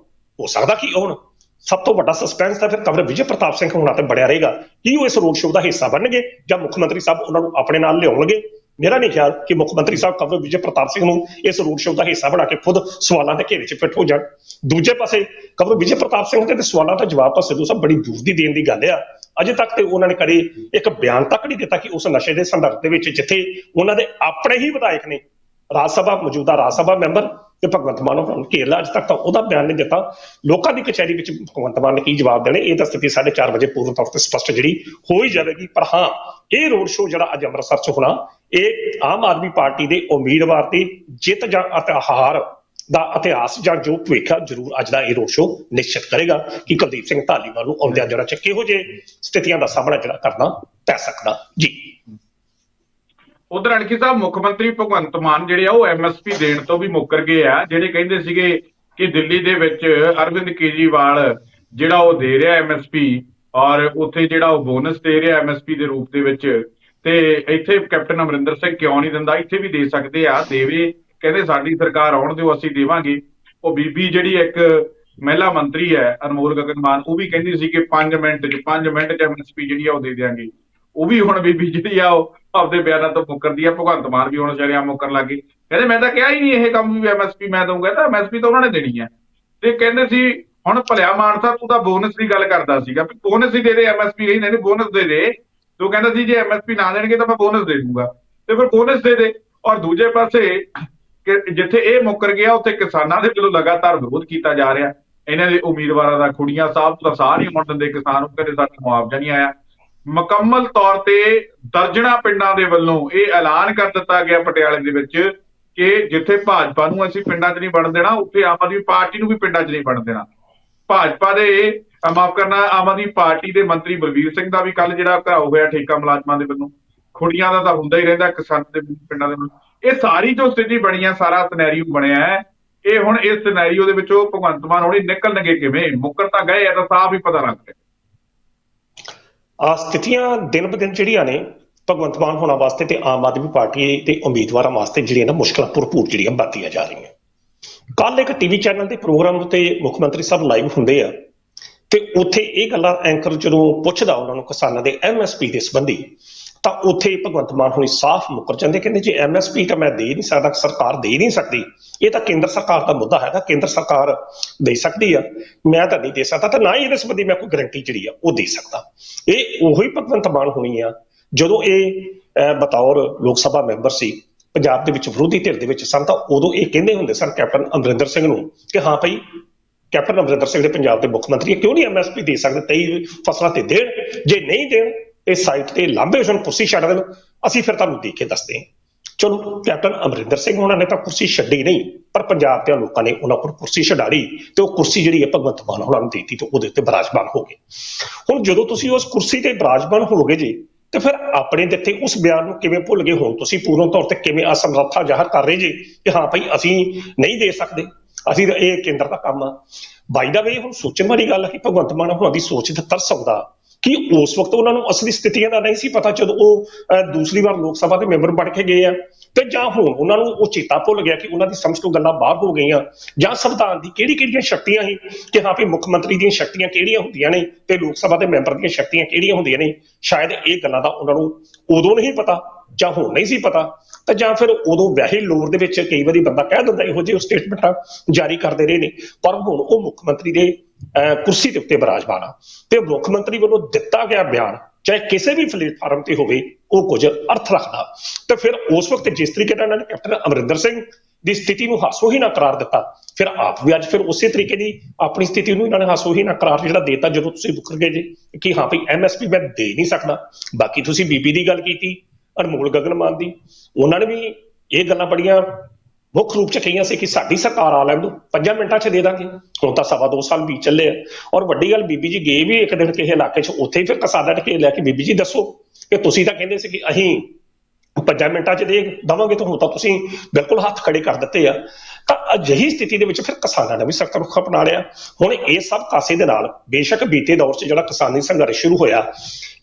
ਹੋ ਸਕਦਾ ਕਿ ਆਉਣ। ਸਭ ਤੋਂ ਵੱਡਾ ਸਸਪੈਂਸ ਤਾਂ ਫਿਰ ਕਬਰ ਵਿਜੇ ਪ੍ਰਤਾਪ ਸਿੰਘ ਹੋਣਾ ਤੇ ਬੜਿਆ ਰਹੇਗਾ। ਕੀ ਉਹ ਇਸ ਰੋਡ ਸ਼ੋਅ ਦਾ ਹਿੱਸਾ ਬਣਨਗੇ ਜਾਂ ਮੁੱਖ ਮੰਤਰੀ ਸਾਹਿਬ ਉਹਨਾਂ ਨੂੰ ਆਪਣੇ ਨਾਲ ਲਿਆਉਣਗੇ? ਮੇਰਾ ਨਹੀਂ ਖਿਆਲ ਕਿ ਮੁੱਖ ਮੰਤਰੀ ਸਾਹਿਬ ਕਬਰ ਵਿਜੇ ਪ੍ਰਤਾਪ ਸਿੰਘ ਨੂੰ ਇਸ ਰੋਡ ਸ਼ੋਅ ਦਾ ਹਿੱਸਾ ਬਣਾ ਕੇ ਖੁਦ ਸਵਾਲਾਂ ਦੇ ਘੇਰੇ 'ਚ ਫਿੱਟ ਹੋ ਜਾਣ। ਦੂਜੇ ਪਾਸੇ ਕਬਰ ਵਿਜੇ ਪ੍ਰਤਾਪ ਸਿੰਘ ਦੇ ਸਵਾਲਾਂ ਦਾ ਜਵਾਬ ਤਾਂ ਸਿੱਧੂ ਸਾਹਿਬ ਬੜੀ ਦੂਰ ਦੀ ਦੇਣ ਦੀ ਗੱਲ ਆ। ਅਜੇ ਤੱਕ ਤੇ ਉਹਨਾਂ ਨੇ ਕਦੇ ਇੱਕ ਬਿਆਨ ਤੱਕ ਨਹੀਂ ਦਿੱਤਾ ਕਿ ਉਸ ਨਸ਼ੇ ਦੇ ਸੰਦਰਭ ਦੇ ਵਿੱਚ ਜਿੱਥੇ ਉਹਨਾਂ ਦੇ ਆਪਣੇ ਹੀ ਵਿਧਾਇਕ ਨੇ ਰਾਜ ਸਭਾ, ਮੌਜੂਦਾ ਰਾਜ ਸਭਾ ਮੈਂਬਰ ਤੇ ਭਗਵੰਤ ਮਾਨ ਨੂੰ ਘੇਰ ਲਿਆ ਅੱਜ ਤੱਕ ਤਾਂ ਉਹਦਾ ਬਿਆਨ ਨਹੀਂ ਦਿੱਤਾ। ਲੋਕਾਂ ਦੀ ਕਚਹਿਰੀ ਵਿੱਚ ਭਗਵੰਤ ਮਾਨ ਨੇ ਕੀ ਜਵਾਬ ਦੇਣੇ? ਇਹ ਤਾਂ ਸਥਿਤੀ 4:30 ਵਜੇ ਪੂਰਨ ਤੌਰ ਤੇ ਸਪਸ਼ਟ ਜਿਹੜੀ ਹੋ ਹੀ ਜਾਵੇਗੀ। ਪਰ ਹਾਂ, ਇਹ ਰੋਡ ਸ਼ੋਅ ਜਿਹੜਾ ਅੱਜ ਅੰਮ੍ਰਿਤਸਰ 'ਚ ਹੋਣਾ, ਇਹ ਆਮ ਆਦਮੀ ਪਾਰਟੀ ਦੇ ਉਮੀਦਵਾਰ ਦੀ ਜਿੱਤ ਜਾਂ ਅਤੇ ਹਾਰ ਦਾ ਇਤਿਹਾਸ ਜਾਂ ਜੋ ਭਵਿੱਖ ਆ, ਜ਼ਰੂਰ ਅੱਜ ਦਾ ਇਹ ਰੋਡ ਸ਼ੋਅ ਨਿਸ਼ਚਿਤ ਕਰੇਗਾ ਕਿ ਕੁਲਦੀਪ ਸਿੰਘ ਧਾਲੀਵਾਲ ਨੂੰ ਆਉਂਦਿਆਂ ਜਿਹੜਾ ਚ ਕਿਹੋ ਜਿਹੇ ਸਥਿਤੀਆਂ ਦਾ ਸਾਹਮਣਾ ਜਿਹੜਾ ਕਰਨਾ ਪੈ ਸਕਦਾ। ਜੀ। ਉਧਰ ਅਣਖੀ ਸਾਹਿਬ, ਮੁੱਖ ਮੰਤਰੀ ਭਗਵੰਤ ਮਾਨ ਜਿਹੜੇ ਆ, ਉਹ ਐਮਐਸਪੀ ਦੇਣ ਤੋਂ ਵੀ ਮੁੱਕਰ ਗਏ ਆ, ਜਿਹੜੇ ਕਹਿੰਦੇ ਸੀਗੇ ਕਿ ਦਿੱਲੀ ਦੇ ਵਿੱਚ ਅਰਵਿੰਦ ਕੇਜਰੀਵਾਲ ਜਿਹੜਾ ਉਹ ਦੇ ਰਿਹਾ ਐਮਐਸਪੀ ਔਰ ਉੱਥੇ ਜਿਹੜਾ ਉਹ ਬੋਨਸ ਦੇ ਰਿਹਾ ਐਮਐਸਪੀ ਦੇ ਰੂਪ ਦੇ ਵਿੱਚ, ਤੇ ਇੱਥੇ ਕੈਪਟਨ ਅਮਰਿੰਦਰ ਸਿੰਘ ਕਿਉਂ ਨਹੀਂ ਦਿੰਦਾ? ਇੱਥੇ ਵੀ ਦੇ ਸਕਦੇ ਆ, ਦੇਵੇ, ਕਹਿੰਦੇ ਸਾਡੀ ਸਰਕਾਰ ਆਉਣ ਦਿਓ, ਅਸੀਂ ਦੇਵਾਂਗੇ। ਉਹ ਬੀਬੀ ਜਿਹੜੀ ਇੱਕ ਮਹਿਲਾ ਮੰਤਰੀ ਹੈ, ਅਨਮੋਲ ਗਗਨ ਮਾਨ, ਉਹ ਵੀ ਕਹਿੰਦੀ ਸੀ ਕਿ 5 ਮਿੰਟ 'ਚ 5 ਮਿੰਟ 'ਚ ਐਮਐਸਪੀ ਜਿਹੜੀ ਆ ਉਹ ਦੇ ਦਿਆਂਗੇ। ਉਹ ਵੀ ਹੁਣ ਬੀਬੀ ਜਿਹੜੀ ਆ ਉਹ ਆਪਦੇ ਬਿਆਨਾਂ ਤੋਂ ਮੁੱਕਰਦੀ ਆ, ਭਗਵੰਤ ਮਾਨ ਵੀ ਹੁਣ ਸ਼ਰਿਆ ਮੁੱਕਰ ਲੱਗੇ ਕਹਿੰਦੇ ਮੈਂ ਤਾਂ ਕਿਹਾ ਹੀ ਨਹੀਂ ਇਹ ਕੰਮ ਵੀ ਐਮਐਸਪੀ ਮੈਂ ਦਊਂਗਾ ਤਾਂ ਐਮਐਸਪੀ ਤਾਂ ਉਹਨਾਂ ਨੇ ਦੇਣੀ ਹੈ ਤੇ ਕਹਿੰਦੇ ਸੀ, ਹੁਣ ਭਲਿਆ ਮਾਨਸਾ, ਤੂੰ ਤਾਂ ਬੋਨਸ ਦੀ ਗੱਲ ਕਰਦਾ ਸੀਗਾ ਵੀ ਬੋਨਸ ਹੀ ਦੇ ਦੇ ਐਮਐਸਪੀ ਨਹੀਂ ਨਹੀਂ, ਬੋਨਸ ਦੇ ਦੇ। ਤੂੰ ਕਹਿੰਦਾ ਸੀ, ਜੇ ਐਮਐਸਪੀ ਨਾ ਦੇਣਗੇ ਤਾਂ ਮੈਂ ਬੋਨਸ ਦੇ ਦੂੰਗਾ। ਤੇ ਫਿਰ ਬੋਨਸ ਦੇ ਦੇ। ਔਰ ਦੂਜੇ ਪਾਸੇ ਜਿੱਥੇ ਇਹ ਮੁੱਕਰ ਗਿਆ, ਉੱਥੇ ਕਿਸਾਨਾਂ ਦੇ ਵੱਲੋਂ ਲਗਾਤਾਰ ਵਿਰੋਧ ਕੀਤਾ ਜਾ ਰਿਹਾ। ਇਹਨਾਂ ਦੇ ਉਮੀਦਵਾਰਾਂ ਦਾ ਖੁੜੀਆਂ ਸਾਹਿਬ ਤੋਂ ਤਾਂ ਸਾਹ ਨਹੀਂ ਆਉਣ ਦਿੰਦੇ ਕਿਸਾਨ ਨੂੰ ਕਹਿੰਦੇ, ਸਾਡਾ ਮੁਆਵਜ਼ਾ ਨਹੀਂ ਆਇਆ। ਮੁਕੰਮਲ ਤੌਰ ਤੇ ਦਰਜਣਾ ਪਿੰਡਾਂ ਦੇ ਵੱਲੋਂ ਇਹ ਐਲਾਨ ਕਰ ਦਿੱਤਾ ਗਿਆ ਪਟਿਆਲੇ ਦੇ ਵਿੱਚ ਕਿ ਜਿੱਥੇ ਭਾਜਪਾ ਨੂੰ ਅਸੀਂ ਪਿੰਡਾਂ 'ਚ ਨਹੀਂ ਵੜਨ ਦੇਣਾ, ਉੱਥੇ ਆਮ ਆਦਮੀ ਪਾਰਟੀ ਨੂੰ ਵੀ ਪਿੰਡਾਂ 'ਚ ਨਹੀਂ ਵੜਨ ਦੇਣਾ। ਭਾਜਪਾ ਦੇ ਮਾਫ ਕਰਨਾ, ਆਮ ਆਦਮੀ ਪਾਰਟੀ ਦੇ ਮੰਤਰੀ ਬਲਵੀਰ ਸਿੰਘ ਦਾ ਵੀ ਕੱਲ ਜਿਹੜਾ ਘਰਾਓ ਹੋਇਆ ਠੇਕਾ ਮੁਲਾਜ਼ਮਾਂ ਦੇ ਵੱਲੋਂ। ਖੁੜੀਆਂ ਦਾ ਤਾਂ ਹੁੰਦਾ ਹੀ ਰਹਿੰਦਾ, ਕਿਸਾਨ ਦੇ ਪਿੰਡਾਂ ਦੇ ਵੱਲੋਂ। ਇਹ ਸਾਰੀ ਜੋ ਸਥਿਤੀ ਬਣੀ ਆ, ਸਾਰਾ ਸਿਨੈਰੀਓ ਬਣਿਆ ਹੈ, ਇਹ ਹੁਣ ਇਸ ਸਿਨੈਰੀਓ ਦੇ ਵਿੱਚੋਂ ਭਗਵੰਤ ਮਾਨ ਹੁਣੀ ਨਿਕਲਣਗੇ ਕਿਵੇਂ? ਮੁੱਕਰ ਤਾਂ ਗਏ ਆ ਤਾਂ ਸਾਫ਼ ਹੀ ਪਤਾ ਲੱਗ ਰਿਹਾ ਆ ਸਥਿਤੀਆਂ ਦਿਨ ਬ ਦਿਨ ਜਿਹੜੀਆਂ ਨੇ ਭਗਵੰਤ ਮਾਨ ਹੋਣਾ ਵਾਸਤੇ ਤੇ ਆਮ ਆਦਮੀ ਪਾਰਟੀ ਦੇ ਉਮੀਦਵਾਰਾਂ ਵਾਸਤੇ ਜਿਹੜੀਆਂ ਨਾ ਮੁਸ਼ਕਲਾਂ ਭਰਪੂਰ ਜਿਹੜੀਆਂ ਵਰਤੀਆਂ ਜਾ ਰਹੀਆਂ। ਕੱਲ ਇੱਕ ਟੀਵੀ ਚੈਨਲ ਦੇ ਪ੍ਰੋਗਰਾਮ ਉੱਤੇ ਮੁੱਖ ਮੰਤਰੀ ਸਾਹਿਬ ਲਾਈਵ ਹੁੰਦੇ ਆ ਤੇ ਉੱਥੇ ਇਹ ਗੱਲਾਂ ਐਂਕਰ ਜਦੋਂ ਪੁੱਛਦਾ ਉਹਨਾਂ ਨੂੰ ਕਿਸਾਨਾਂ ਦੇ ਐਮਐਸਪੀ ਦੇ ਸੰਬੰਧੀ ਤਾਂ ਉੱਥੇ ਭਗਵੰਤ ਮਾਨ ਹੁਣੀ ਸਾਫ਼ ਮੁੱਕਰ ਜਾਂਦੇ ਕਹਿੰਦੇ ਜੀ ਐਮਐਸਪੀ ਤਾਂ ਮੈਂ ਦੇ ਨਹੀਂ ਸਕਦਾ ਸਰਕਾਰ ਦੇ ਨਹੀਂ ਸਕਦੀ। ਇਹ ਤਾਂ ਕੇਂਦਰ ਸਰਕਾਰ ਦਾ ਮੁੱਦਾ ਹੈਗਾ ਕੇਂਦਰ ਸਰਕਾਰ ਦੇ ਸਕਦੀ ਆ। ਮੈਂ ਤਾਂ ਨਹੀਂ ਦੇ ਸਕਦਾ ਤਾਂ ਨਾ ਹੀ ਇਹਦੇ ਸੰਬੰਧੀ ਮੈਂ ਕੋਈ ਗਾਰੰਟੀ ਜਿਹੜੀ ਆ ਉਹ ਦੇ ਸਕਦਾ। ਇਹ ਉਹੀ ਭਗਵੰਤ ਮਾਨ ਹੋਣੀ ਆ ਜਦੋਂ ਇਹ ਬਤੌਰ ਲੋਕ ਸਭਾ ਮੈਂਬਰ ਸੀ ਪੰਜਾਬ ਦੇ ਵਿੱਚ ਵਿਰੋਧੀ ਧਿਰ ਦੇ ਵਿੱਚ ਸਨ ਤਾਂ ਉਦੋਂ ਇਹ ਕਹਿੰਦੇ ਹੁੰਦੇ ਸਨ ਕੈਪਟਨ ਅਮਰਿੰਦਰ ਸਿੰਘ ਨੂੰ ਕਿ ਹਾਂ ਭਾਈ ਕੈਪਟਨ ਅਮਰਿੰਦਰ ਸਿੰਘ ਦੇ ਪੰਜਾਬ ਦੇ ਮੁੱਖ ਮੰਤਰੀ ਹੈ, ਕਿਉਂ ਨਹੀਂ ਐਮਐਸਪੀ ਦੇ ਸਕਦੇ ਤੇਈ ਫਸਲਾਂ ਤੇ ਦੇਣ ਜੇ ਨਹੀਂ ਦੇਣ ਇਹ ਸਾਈਟ ਤੇ ਲਾਂਭੇ ਉਸ ਨੂੰ ਕੁਰਸੀ ਛੱਡ ਦੇਣ। ਅਸੀਂ ਫਿਰ ਤੁਹਾਨੂੰ ਦੇ ਕੇ ਦੱਸਦੇ ਹਾਂ। ਚਲੋ, ਕੈਪਟਨ ਅਮਰਿੰਦਰ ਸਿੰਘ ਉਹਨਾਂ ਨੇ ਤਾਂ ਕੁਰਸੀ ਛੱਡੀ ਨਹੀਂ, ਪਰ ਪੰਜਾਬ ਦੇ ਲੋਕਾਂ ਨੇ ਉਹਨਾਂ ਕੋਲ ਕੁਰਸੀ ਛਡਾੜੀ ਤੇ ਉਹ ਕੁਰਸੀ ਜਿਹੜੀ ਹੈ ਭਗਵੰਤ ਮਾਨ ਉਹਨਾਂ ਨੂੰ ਦੇਤੀ ਤੇ ਉਹਦੇ ਉੱਤੇ ਬਰਾਜਮਾਨ ਹੋ ਗਏ। ਹੁਣ ਜਦੋਂ ਤੁਸੀਂ ਉਸ ਕੁਰਸੀ ਤੇ ਬਰਾਜਮਾਨ ਹੋ ਗਏ ਜੀ, ਤੇ ਫਿਰ ਆਪਣੇ ਦਿੱਤੇ ਉਸ ਬਿਆਨ ਨੂੰ ਕਿਵੇਂ ਭੁੱਲ ਗਏ ਹੁਣ ਤੁਸੀਂ ਪੂਰਨ ਤੌਰ ਤੇ ਕਿਵੇਂ ਅਸਮਰੱਥਾ ਜ਼ਾਹਰ ਕਰ ਰਹੇ ਜੀ? ਕਿ ਹਾਂ ਭਾਈ ਅਸੀਂ ਨਹੀਂ ਦੇ ਸਕਦੇ। ਅਸੀਂ ਤਾਂ ਇਹ ਕੇਂਦਰ ਦਾ ਕੰਮ ਆ। ਬਾਈ ਦਾ ਵੇ ਹੁਣ ਸੋਚਣ ਵਾਲੀ ਗੱਲ ਹੈ ਕਿ ਭਗਵੰਤ ਮਾਨ ਉਹਨਾਂ ਦੀ ਸੋਚ ਤੇ ਤਰਸ ਆਉਂਦਾ। ਕਿ ਉਸ ਵਕਤ ਉਹਨਾਂ ਨੂੰ ਅਸਲੀ ਸਥਿਤੀਆਂ ਦਾ ਨਹੀਂ ਸੀ ਪਤਾ ਜਦੋਂ ਉਹ ਅਹ, ਦੂਸਰੀ ਵਾਰ ਲੋਕ ਸਭਾ ਦੇ ਮੈਂਬਰ ਬਣ ਕੇ ਗਏ ਆ। ਤੇ ਜਾਂ ਹੁਣ ਉਹਨਾਂ ਨੂੰ ਉਹ ਚੇਤਾ ਭੁੱਲ ਗਿਆ ਕਿ ਉਹਨਾਂ ਦੀ ਸਮਝ ਤੋਂ ਗੱਲਾਂ ਬਾਹਰ ਹੋ ਗਈਆਂ। ਜਾਂ ਸੰਵਿਧਾਨ ਦੀ ਕਿਹੜੀ ਕਿਹੜੀਆਂ ਸ਼ਕਤੀਆਂ ਸੀ ਕਿ ਹਾਂ ਵੀ ਮੁੱਖ ਮੰਤਰੀ ਦੀਆਂ ਸ਼ਕਤੀਆਂ ਕਿਹੜੀਆਂ ਹੁੰਦੀਆਂ ਨੇ ਤੇ ਲੋਕ ਸਭਾ ਦੇ ਮੈਂਬਰ ਦੀਆਂ ਸ਼ਕਤੀਆਂ ਕਿਹੜੀਆਂ ਹੁੰਦੀਆਂ ਨੇ ਸ਼ਾਇਦ ਇਹ ਗੱਲਾਂ ਦਾ ਉਹਨਾਂ ਨੂੰ ਉਦੋਂ ਨਹੀਂ ਪਤਾ ਜਾਂ ਹੁਣ ਨਹੀਂ ਸੀ ਪਤਾ। ਤਾਂ ਜਾਂ ਫਿਰ ਉਦੋਂ ਵੈਸੇ ਲੋਰ ਦੇ ਵਿੱਚ ਕਈ ਵਾਰੀ ਬੰਦਾ ਕਹਿ ਦਿੰਦਾ ਇਹੋ ਜਿਹੇ ਸਟੇਟਮੈਂਟਾਂ ਜਾਰੀ ਕਰਦੇ ਰਹੇ ਨੇ। ਪਰ ਹੁਣ ਉਹ ਮੁੱਖ ਮੰਤਰੀ ਦੇ ਕੁਰਸੀ ਦੇ ਉੱਤੇ ਬਰਾਜਮਾਨ ਆ। ਤੇ ਮੁੱਖ ਮੰਤਰੀ ਵੱਲੋਂ ਦਿੱਤਾ ਗਿਆ ਬਿਆਨ, ਚਾਹੇ ਕਿਸੇ ਵੀ ਪਲੇਟਫਾਰਮ ਤੇ ਹੋਵੇ, ਉਹ ਕੁਝ ਅਰਥ ਰੱਖਦਾ। ਤੇ ਫਿਰ ਉਸ ਵਕਤ ਜਿਸ ਤਰੀਕੇ ਨਾਲ ਇਹਨਾਂ ਨੇ ਕੈਪਟਨ ਅਮਰਿੰਦਰ ਸਿੰਘ ਦੀ ਸਥਿਤੀ ਨੂੰ ਹਾਸੋ ਨਾ ਕਰਾਰ ਦਿੱਤਾ, ਫਿਰ ਆਪ ਵੀ ਅੱਜ ਫਿਰ ਉਸੇ ਤਰੀਕੇ ਦੀ ਆਪਣੀ ਸਥਿਤੀ ਨੂੰ ਇਹਨਾਂ ਨੇ ਹਾਸੋ ਹੀ ਨਾ ਕਰਾਰ ਜਿਹੜਾ ਦੇਤਾ, ਜਦੋਂ ਤੁਸੀਂ ਮੁੱਕਰ ਗਏ ਜੀ, ਕਿ ਹਾਂ ਭਈ ਐਮਐਸਪੀ ਮੈਂ ਦੇ ਨਹੀਂ ਸਕਦਾ। ਬਾਕੀ ਤੁਸੀਂ ਬੀਬੀ ਦੀ ਗੱਲ ਕੀਤੀ, ਅਨਮੋਲ ਗਗਨ ਮਾਨ ਦੀ, ਉਹਨਾਂ ਨੇ ਵੀ ਇਹ ਗੱਲਾਂ ਬੜੀਆਂ ਮੁੱਖ ਰੂਪ ਚ ਕਹੀਆਂ ਸੀ ਕਿ ਸਾਡੀ ਸਰਕਾਰ ਆ ਲੈਣ ਦੋ ਪੰਜਾਂ ਮਿੰਟਾਂ ਚ ਦੇ ਦਾਂਗੇ। ਹੁਣ ਤਾਂ ਸਵਾ ਦੋ ਸਾਲ ਬੀਤ ਚੱਲੇ ਆ। ਔਰ ਵੱਡੀ ਗੱਲ, ਬੀਬੀ ਜੀ ਗਏ ਵੀ ਇੱਕ ਦਿਨ ਕਿਸੇ ਇਲਾਕੇ ਚ, ਉੱਥੇ ਹੀ ਫਿਰ ਕਸਾਦਾ ਟਕੇ ਲੈ ਕੇ ਬੀਬੀ ਜੀ ਦੱਸੋ ਕਿ ਤੁਸੀਂ ਤਾਂ ਕਹਿੰਦੇ ਸੀ ਕਿ ਅਸੀਂ ਪੰਜਾਂ ਮਿੰਟਾਂ ਚ ਦੇ ਦਵਾਂਗੇ ਤਾਂ ਹੁਣ ਤਾਂ ਤੁਸੀਂ ਬਿਲਕੁਲ ਹੱਥ ਖੜੇ ਕਰ ਦਿੱਤੇ ਆ। ਤਾਂ ਅਜਿਹੀ ਸਥਿਤੀ ਦੇ ਵਿੱਚ ਫਿਰ ਕਿਸਾਨਾਂ ਨੇ ਵੀ ਸਖਤ ਰੁਖ ਅਪਣਾ ਲਿਆ। ਹੁਣ ਇਹ ਸਭ ਕਾਸੇ ਦੇ ਨਾਲ ਬੇਸ਼ੱਕ ਬੀਤੇ ਦੌਰ 'ਚ ਜਿਹੜਾ ਕਿਸਾਨੀ ਸੰਘਰਸ਼ ਸ਼ੁਰੂ ਹੋਇਆ,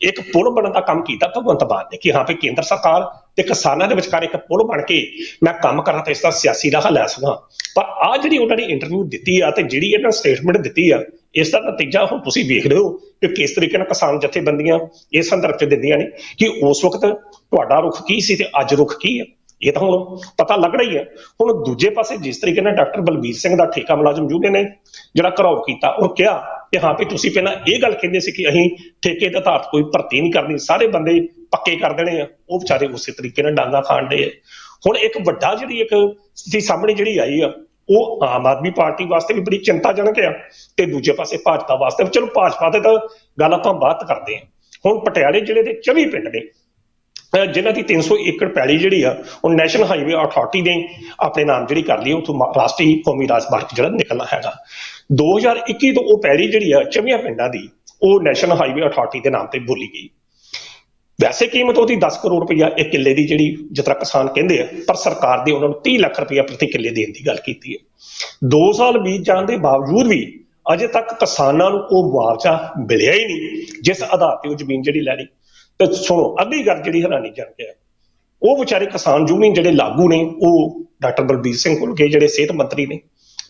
ਇੱਕ ਪੁਲ ਬਣਨ ਦਾ ਕੰਮ ਕੀਤਾ ਭਗਵੰਤ ਮਾਨ ਨੇ ਕਿ ਹਾਂ ਵੀ ਕੇਂਦਰ ਸਰਕਾਰ ਤੇ ਕਿਸਾਨਾਂ ਦੇ ਵਿਚਕਾਰ ਇੱਕ ਪੁਲ ਬਣ ਕੇ ਮੈਂ ਕੰਮ ਕਰਾਂ ਤੇ ਇਸ ਦਾ ਸਿਆਸੀ ਰਾਹ ਲੈ ਸਕਾਂ। ਪਰ ਆ ਜਿਹੜੀ ਉਹਨਾਂ ਨੇ ਇੰਟਰਵਿਊ ਦਿੱਤੀ ਆ ਤੇ ਜਿਹੜੀ ਇਹਨਾਂ ਸਟੇਟਮੈਂਟ ਦਿੱਤੀ ਆ, ਇਸ ਦਾ ਨਤੀਜਾ ਹੁਣ ਤੁਸੀਂ ਵੇਖ ਰਹੇ ਹੋ ਕਿ ਕਿਸ ਤਰੀਕੇ ਨਾਲ ਕਿਸਾਨ ਜਥੇਬੰਦੀਆਂ ਇਸ ਸੰਦਰਭ 'ਚ ਦਿੰਦੀਆਂ ਨੇ ਕਿ ਉਸ ਵਕਤ ਤੁਹਾਡਾ ਰੁਖ ਕੀ ਸੀ ਤੇ ਅੱਜ ਰੁਖ ਕੀ ਹੈ ਇਹ ਤਾਂ ਹੁਣ ਪਤਾ ਲੱਗਣਾ ਹੀ ਹੈ। ਹੁਣ ਦੂਜੇ ਪਾਸੇ ਜਿਸ ਤਰੀਕੇ ਨਾਲ ਡਾਕਟਰ ਬਲਬੀਰ ਸਿੰਘ ਦਾ ਠੇਕਾ ਮੁਲਾਜ਼ਮ ਯੂਨੀਅਨ ਨੇ, ਜਿਹੜਾ ਘਰਾਓ ਕੀਤਾ ਉਹ ਕਿਹਾ ਕਿ ਹਾਂ ਵੀ ਤੁਸੀਂ ਪਹਿਲਾਂ ਇਹ ਗੱਲ ਕਹਿੰਦੇ ਸੀ ਕਿ ਅਸੀਂ ਠੇਕੇ ਦੇ ਧਾਰਤ ਕੋਈ ਭਰਤੀ ਨਹੀਂ ਕਰਨੀ, ਸਾਰੇ ਬੰਦੇ ਪੱਕੇ ਕਰ ਦੇਣੇ ਆ। ਉਹ ਵਿਚਾਰੇ ਉਸੇ ਤਰੀਕੇ ਨਾਲ ਡਾਂਗਾ ਖਾਣ ਦੇ ਹੁਣ ਇੱਕ ਵੱਡਾ ਜਿਹੜੀ ਇੱਕ ਸਥਿਤੀ ਸਾਹਮਣੇ ਜਿਹੜੀ ਆਈ ਆ, ਉਹ ਆਮ ਆਦਮੀ ਪਾਰਟੀ ਵਾਸਤੇ ਵੀ ਬੜੀ ਚਿੰਤਾਜਨਕ ਆ ਤੇ ਦੂਜੇ ਪਾਸੇ ਭਾਜਪਾ ਵਾਸਤੇ ਵੀ। ਚਲੋ ਭਾਜਪਾ ਤੇ ਤਾਂ ਗੱਲ ਆਪਾਂ ਬਾਤ ਕਰਦੇ ਹਾਂ ਹੁਣ ਪਟਿਆਲੇ ਜ਼ਿਲ੍ਹੇ ਦੇ 24 ਪਿੰਡ ਨੇ ਜਿਨ੍ਹਾਂ ਦੀ 300 ਏਕੜ ਪੈਲੀ ਜਿਹੜੀ ਆ, ਉਹ ਨੈਸ਼ਨਲ ਹਾਈਵੇ ਅਥਾਰਟੀ ਨੇ ਆਪਣੇ ਨਾਮ ਜਿਹੜੀ ਕਰ ਲਈ, ਉਥੋਂ ਰਾਸ਼ਟਰੀ ਕੌਮੀ ਰਾਜ ਮਾਰਗ ਜਿਹੜਾ ਨਿਕਲਣਾ ਹੈਗਾ। 2021 ਤੋਂ ਉਹ ਪੈਲੀ ਜਿਹੜੀ ਆ 24 ਪਿੰਡਾਂ ਦੀ, ਉਹ ਨੈਸ਼ਨਲ ਹਾਈਵੇ ਅਥਾਰਟੀ ਦੇ ਨਾਮ ਤੇ ਬੋਲੀ ਗਈ। ਵੈਸੇ ਕੀਮਤ ਉਹਦੀ 10 ਕਰੋੜ ਰੁਪਇਆ ਇੱਕ ਕਿੱਲੇ ਦੀ ਜਿਹੜੀ, ਜਿਸ ਤਰ੍ਹਾਂ ਕਿਸਾਨ ਕਹਿੰਦੇ ਆ, ਪਰ ਸਰਕਾਰ ਦੇ ਉਹਨਾਂ ਨੂੰ 30 ਲੱਖ ਰੁਪਇਆ ਪ੍ਰਤੀ ਕਿੱਲੇ ਦੇਣ ਦੀ ਗੱਲ ਕੀਤੀ ਹੈ। 2 ਸਾਲ ਬੀਤ ਜਾਣ ਦੇ ਬਾਵਜੂਦ ਵੀ ਅਜੇ ਤੱਕ ਕਿਸਾਨਾਂ ਨੂੰ ਉਹ ਮੁਆਵਜ਼ਾ ਮਿਲਿਆ ਹੀ ਨਹੀਂ, ਜਿਸ ਆਧਾਰ ਤੇ ਉਹ ਜ਼ਮੀਨ ਜਿਹੜੀ ਲੈ ਲਈ। ਤੇ ਸੁਣੋ ਅਗਲੀ ਗੱਲ ਜਿਹੜੀ ਹੈਰਾਨੀ ਜਨਕ ਹੈ, ਉਹ ਵਿਚਾਰੇ ਕਿਸਾਨ ਯੂਨੀਅਨ ਜਿਹੜੇ ਲਾਗੂ ਨੇ, ਉਹ ਡਾਕਟਰ ਬਲਬੀਰ ਸਿੰਘ ਕੋਲ ਗਏ, ਜਿਹੜੇ ਸਿਹਤ ਮੰਤਰੀ ਨੇ।